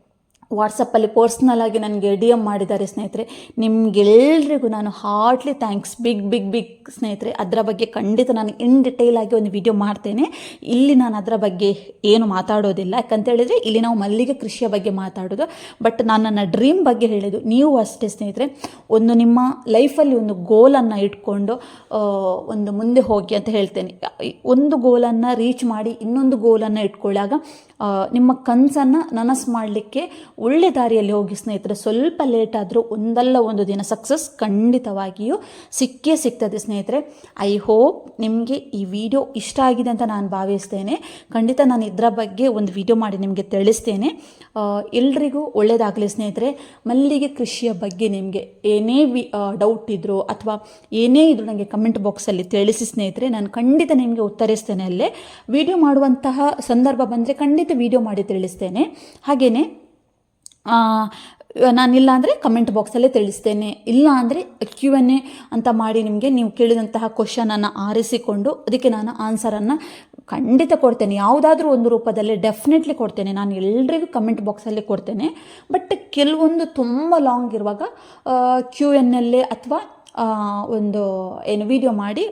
ವಾಟ್ಸಪ್ಪಲ್ಲಿ ಪರ್ಸ್ನಲ್ ಆಗಿ ನನಗೆ ಡಿ ಎಂ ಮಾಡಿದ್ದಾರೆ ಸ್ನೇಹಿತರೆ. ನಿಮಗೆಲ್ರಿಗೂ ನಾನು heartly thanks big big big ಸ್ನೇಹಿತರೆ, ಅದರ ಬಗ್ಗೆ ಖಂಡಿತ ನಾನು ಇನ್ ಡಿಟೇಲ್ ಆಗಿ ಒಂದು ವಿಡಿಯೋ ಮಾಡ್ತೇನೆ. ಇಲ್ಲಿ ನಾನು ಅದರ ಬಗ್ಗೆ ಏನು ಮಾತಾಡೋದಿಲ್ಲ. ಯಾಕಂತೇಳಿದರೆ ಇಲ್ಲಿ ನಾವು ಮಲ್ಲಿಗೆ ಕೃಷಿಯ ಬಗ್ಗೆ ಮಾತಾಡೋದು. ಬಟ್ ನಾನು ನನ್ನ ಡ್ರೀಮ್ ಬಗ್ಗೆ ಹೇಳೋದು. ನೀವು ಅಷ್ಟೇ ಸ್ನೇಹಿತರೆ, ಒಂದು ನಿಮ್ಮ ಲೈಫಲ್ಲಿ ಒಂದು ಗೋಲನ್ನು ಇಟ್ಕೊಂಡು ಒಂದು ಮುಂದೆ ಹೋಗಿ ಅಂತ ಹೇಳ್ತೇನೆ. ಒಂದು ಗೋಲನ್ನು ರೀಚ್ ಮಾಡಿ ಇನ್ನೊಂದು ಗೋಲನ್ನು ಇಟ್ಕೊಳ್ಳಾಗ ನಿಮ್ಮ ಕನಸನ್ನು ನನಸು ಮಾಡಲಿಕ್ಕೆ ಒಳ್ಳೆ ದಾರಿಯಲ್ಲಿ ಹೋಗಿ ಸ್ನೇಹಿತರೆ, ಸ್ವಲ್ಪ ಲೇಟ್ ಆದರೂ ಒಂದಲ್ಲ ಒಂದು ದಿನ ಸಕ್ಸಸ್ ಖಂಡಿತವಾಗಿಯೂ ಸಿಕ್ಕೇ ಸಿಗ್ತದೆ ಸ್ನೇಹಿತರೆ. ಐ ಹೋಪ್ ನಿಮಗೆ ಈ ವಿಡಿಯೋ ಇಷ್ಟ ಆಗಿದೆ ಅಂತ ನಾನು ಭಾವಿಸ್ತೇನೆ. ಖಂಡಿತ ನಾನು ಇದರ ಬಗ್ಗೆ ಒಂದು ವಿಡಿಯೋ ಮಾಡಿ ನಿಮಗೆ ತಿಳಿಸ್ತೇನೆ. ಎಲ್ರಿಗೂ ಒಳ್ಳೆಯದಾಗಲಿ ಸ್ನೇಹಿತರೆ. ಮಲ್ಲಿಗೆ ಕೃಷಿಯ ಬಗ್ಗೆ ನಿಮಗೆ ಏನೇ ವಿ ಡೌಟ್ ಇದ್ದರೂ ಅಥವಾ ಏನೇ ಇದ್ರು ನನಗೆ ಕಮೆಂಟ್ ಬಾಕ್ಸಲ್ಲಿ ತಿಳಿಸಿ ಸ್ನೇಹಿತರೆ. ನಾನು ಖಂಡಿತ ನಿಮಗೆ ಉತ್ತರಿಸ್ತೇನೆ ಅಲ್ಲೇ. ವಿಡಿಯೋ ಮಾಡುವಂತಹ ಸಂದರ್ಭ ಬಂದರೆ ಖಂಡಿತ ವಿಡಿಯೋ ಮಾಡಿ ತಿಳಿಸ್ತೇನೆ. ಹಾಗೆಯೇ ನಾನಿಲ್ಲ ಅಂದರೆ ಕಮೆಂಟ್ ಬಾಕ್ಸಲ್ಲೇ ತಿಳಿಸ್ತೇನೆ. ಇಲ್ಲ ಅಂದರೆ ಕ್ಯೂ ಎನ್ ಎ ಅಂತ ಮಾಡಿ ನಿಮಗೆ ನೀವು ಕೇಳಿದಂತಹ ಕ್ವಶನನ್ನು ಆರಿಸಿಕೊಂಡು ಅದಕ್ಕೆ ನಾನು ಆನ್ಸರನ್ನು ಖಂಡಿತ ಕೊಡ್ತೇನೆ. ಯಾವುದಾದ್ರೂ ಒಂದು ರೂಪದಲ್ಲಿ ಡೆಫಿನೆಟ್ಲಿ ಕೊಡ್ತೇನೆ. ನಾನು ಎಲ್ರಿಗೂ ಕಮೆಂಟ್ ಬಾಕ್ಸಲ್ಲಿ ಕೊಡ್ತೇನೆ. ಬಟ್ ಕೆಲವೊಂದು ತುಂಬ ಲಾಂಗ್ ಇರುವಾಗ ಕ್ಯೂ ಎನ್ನಲ್ಲೇ ಅಥವಾ ಒಂದು ಏನು ವಿಡಿಯೋ ಮಾಡಿ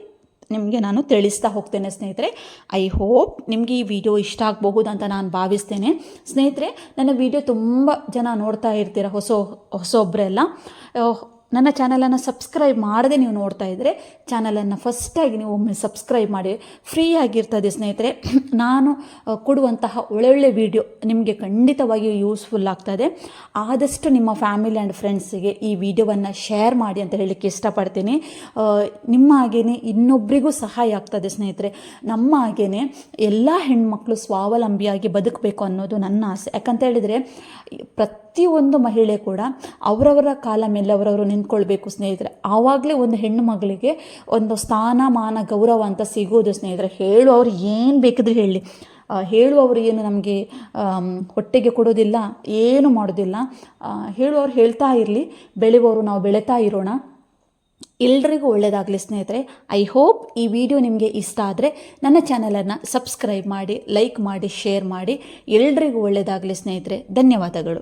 ನಿಮಗೆ ನಾನು ತಿಳಿಸ್ತಾ ಹೋಗ್ತೇನೆ ಸ್ನೇಹಿತರೆ. ಐ ಹೋಪ್ ನಿಮಗೆ ಈ ವಿಡಿಯೋ ಇಷ್ಟ ಆಗಬಹುದು ಅಂತ ನಾನು ಭಾವಿಸ್ತೇನೆ. ಸ್ನೇಹಿತರೆ, ನನ್ನ ವಿಡಿಯೋ ತುಂಬ ಜನ ನೋಡ್ತಾ ಇರ್ತೀರ ಹೊಸ ಹೊಸೊಬ್ಬರೆಲ್ಲ ನನ್ನ ಚಾನಲನ್ನು ಸಬ್ಸ್ಕ್ರೈಬ್ ಮಾಡದೆ ನೀವು ನೋಡ್ತಾ ಇದ್ದರೆ ಚಾನಲನ್ನು ಫಸ್ಟಾಗಿ ನೀವು ಒಮ್ಮೆ ಸಬ್ಸ್ಕ್ರೈಬ್ ಮಾಡಿ. ಫ್ರೀ ಆಗಿರ್ತದೆ ಸ್ನೇಹಿತರೆ. ನಾನು ಕೊಡುವಂತಹ ಒಳ್ಳೊಳ್ಳೆ ವಿಡಿಯೋ ನಿಮಗೆ ಖಂಡಿತವಾಗಿಯೂ ಯೂಸ್ಫುಲ್ ಆಗ್ತದೆ. ಆದಷ್ಟು ನಿಮ್ಮ ಫ್ಯಾಮಿಲಿ ಆ್ಯಂಡ್ ಫ್ರೆಂಡ್ಸಿಗೆ ಈ ವಿಡಿಯೋವನ್ನು ಶೇರ್ ಮಾಡಿ ಅಂತ ಹೇಳಲಿಕ್ಕೆ ಇಷ್ಟಪಡ್ತೀನಿ. ನಿಮ್ಮ ಹಾಗೆಯೇ ಇನ್ನೊಬ್ಬರಿಗೂ ಸಹಾಯ ಆಗ್ತದೆ ಸ್ನೇಹಿತರೆ. ನಮ್ಮ ಹಾಗೆಯೇ ಎಲ್ಲ ಹೆಣ್ಮಕ್ಳು ಸ್ವಾವಲಂಬಿಯಾಗಿ ಬದುಕಬೇಕು ಅನ್ನೋದು ನನ್ನ ಆಸೆ. ಯಾಕಂತ ಹೇಳಿದರೆ ಪ್ರತಿಯೊಂದು ಮಹಿಳೆ ಕೂಡ ಅವರವರ ಕಾಲ ಮೇಲೆ ಅವರವರು ನಿಂತ್ಕೊಳ್ಬೇಕು ಸ್ನೇಹಿತರೆ. ಆವಾಗಲೇ ಒಂದು ಹೆಣ್ಣು ಮಗಳಿಗೆ ಒಂದು ಸ್ಥಾನಮಾನ, ಗೌರವ ಅಂತ ಸಿಗೋದು ಸ್ನೇಹಿತರೆ. ಅವ್ರು ಏನು ಬೇಕಿದ್ರೆ ಹೇಳಿ. ಹೇಳುವವರು ಏನು ನಮಗೆ ಹೊಟ್ಟೆಗೆ ಕೊಡೋದಿಲ್ಲ, ಏನು ಮಾಡೋದಿಲ್ಲ. ಹೇಳುವವರು ಹೇಳ್ತಾ ಇರಲಿ. ಬೆಳೆಯುವವರು ನಾವು ಬೆಳೀತಾ ಇರೋಣ. ಎಲ್ರಿಗೂ ಒಳ್ಳೆಯದಾಗಲಿ ಸ್ನೇಹಿತರೆ. ಐ ಹೋಪ್ ಈ ವಿಡಿಯೋ ನಿಮಗೆ ಇಷ್ಟ ಆದರೆ ನನ್ನ ಚಾನಲನ್ನು ಸಬ್ಸ್ಕ್ರೈಬ್ ಮಾಡಿ ಲೈಕ್ ಮಾಡಿ ಶೇರ್ ಮಾಡಿ. ಎಲ್ರಿಗೂ ಒಳ್ಳೆಯದಾಗಲಿ ಸ್ನೇಹಿತರೆ. ಧನ್ಯವಾದಗಳು.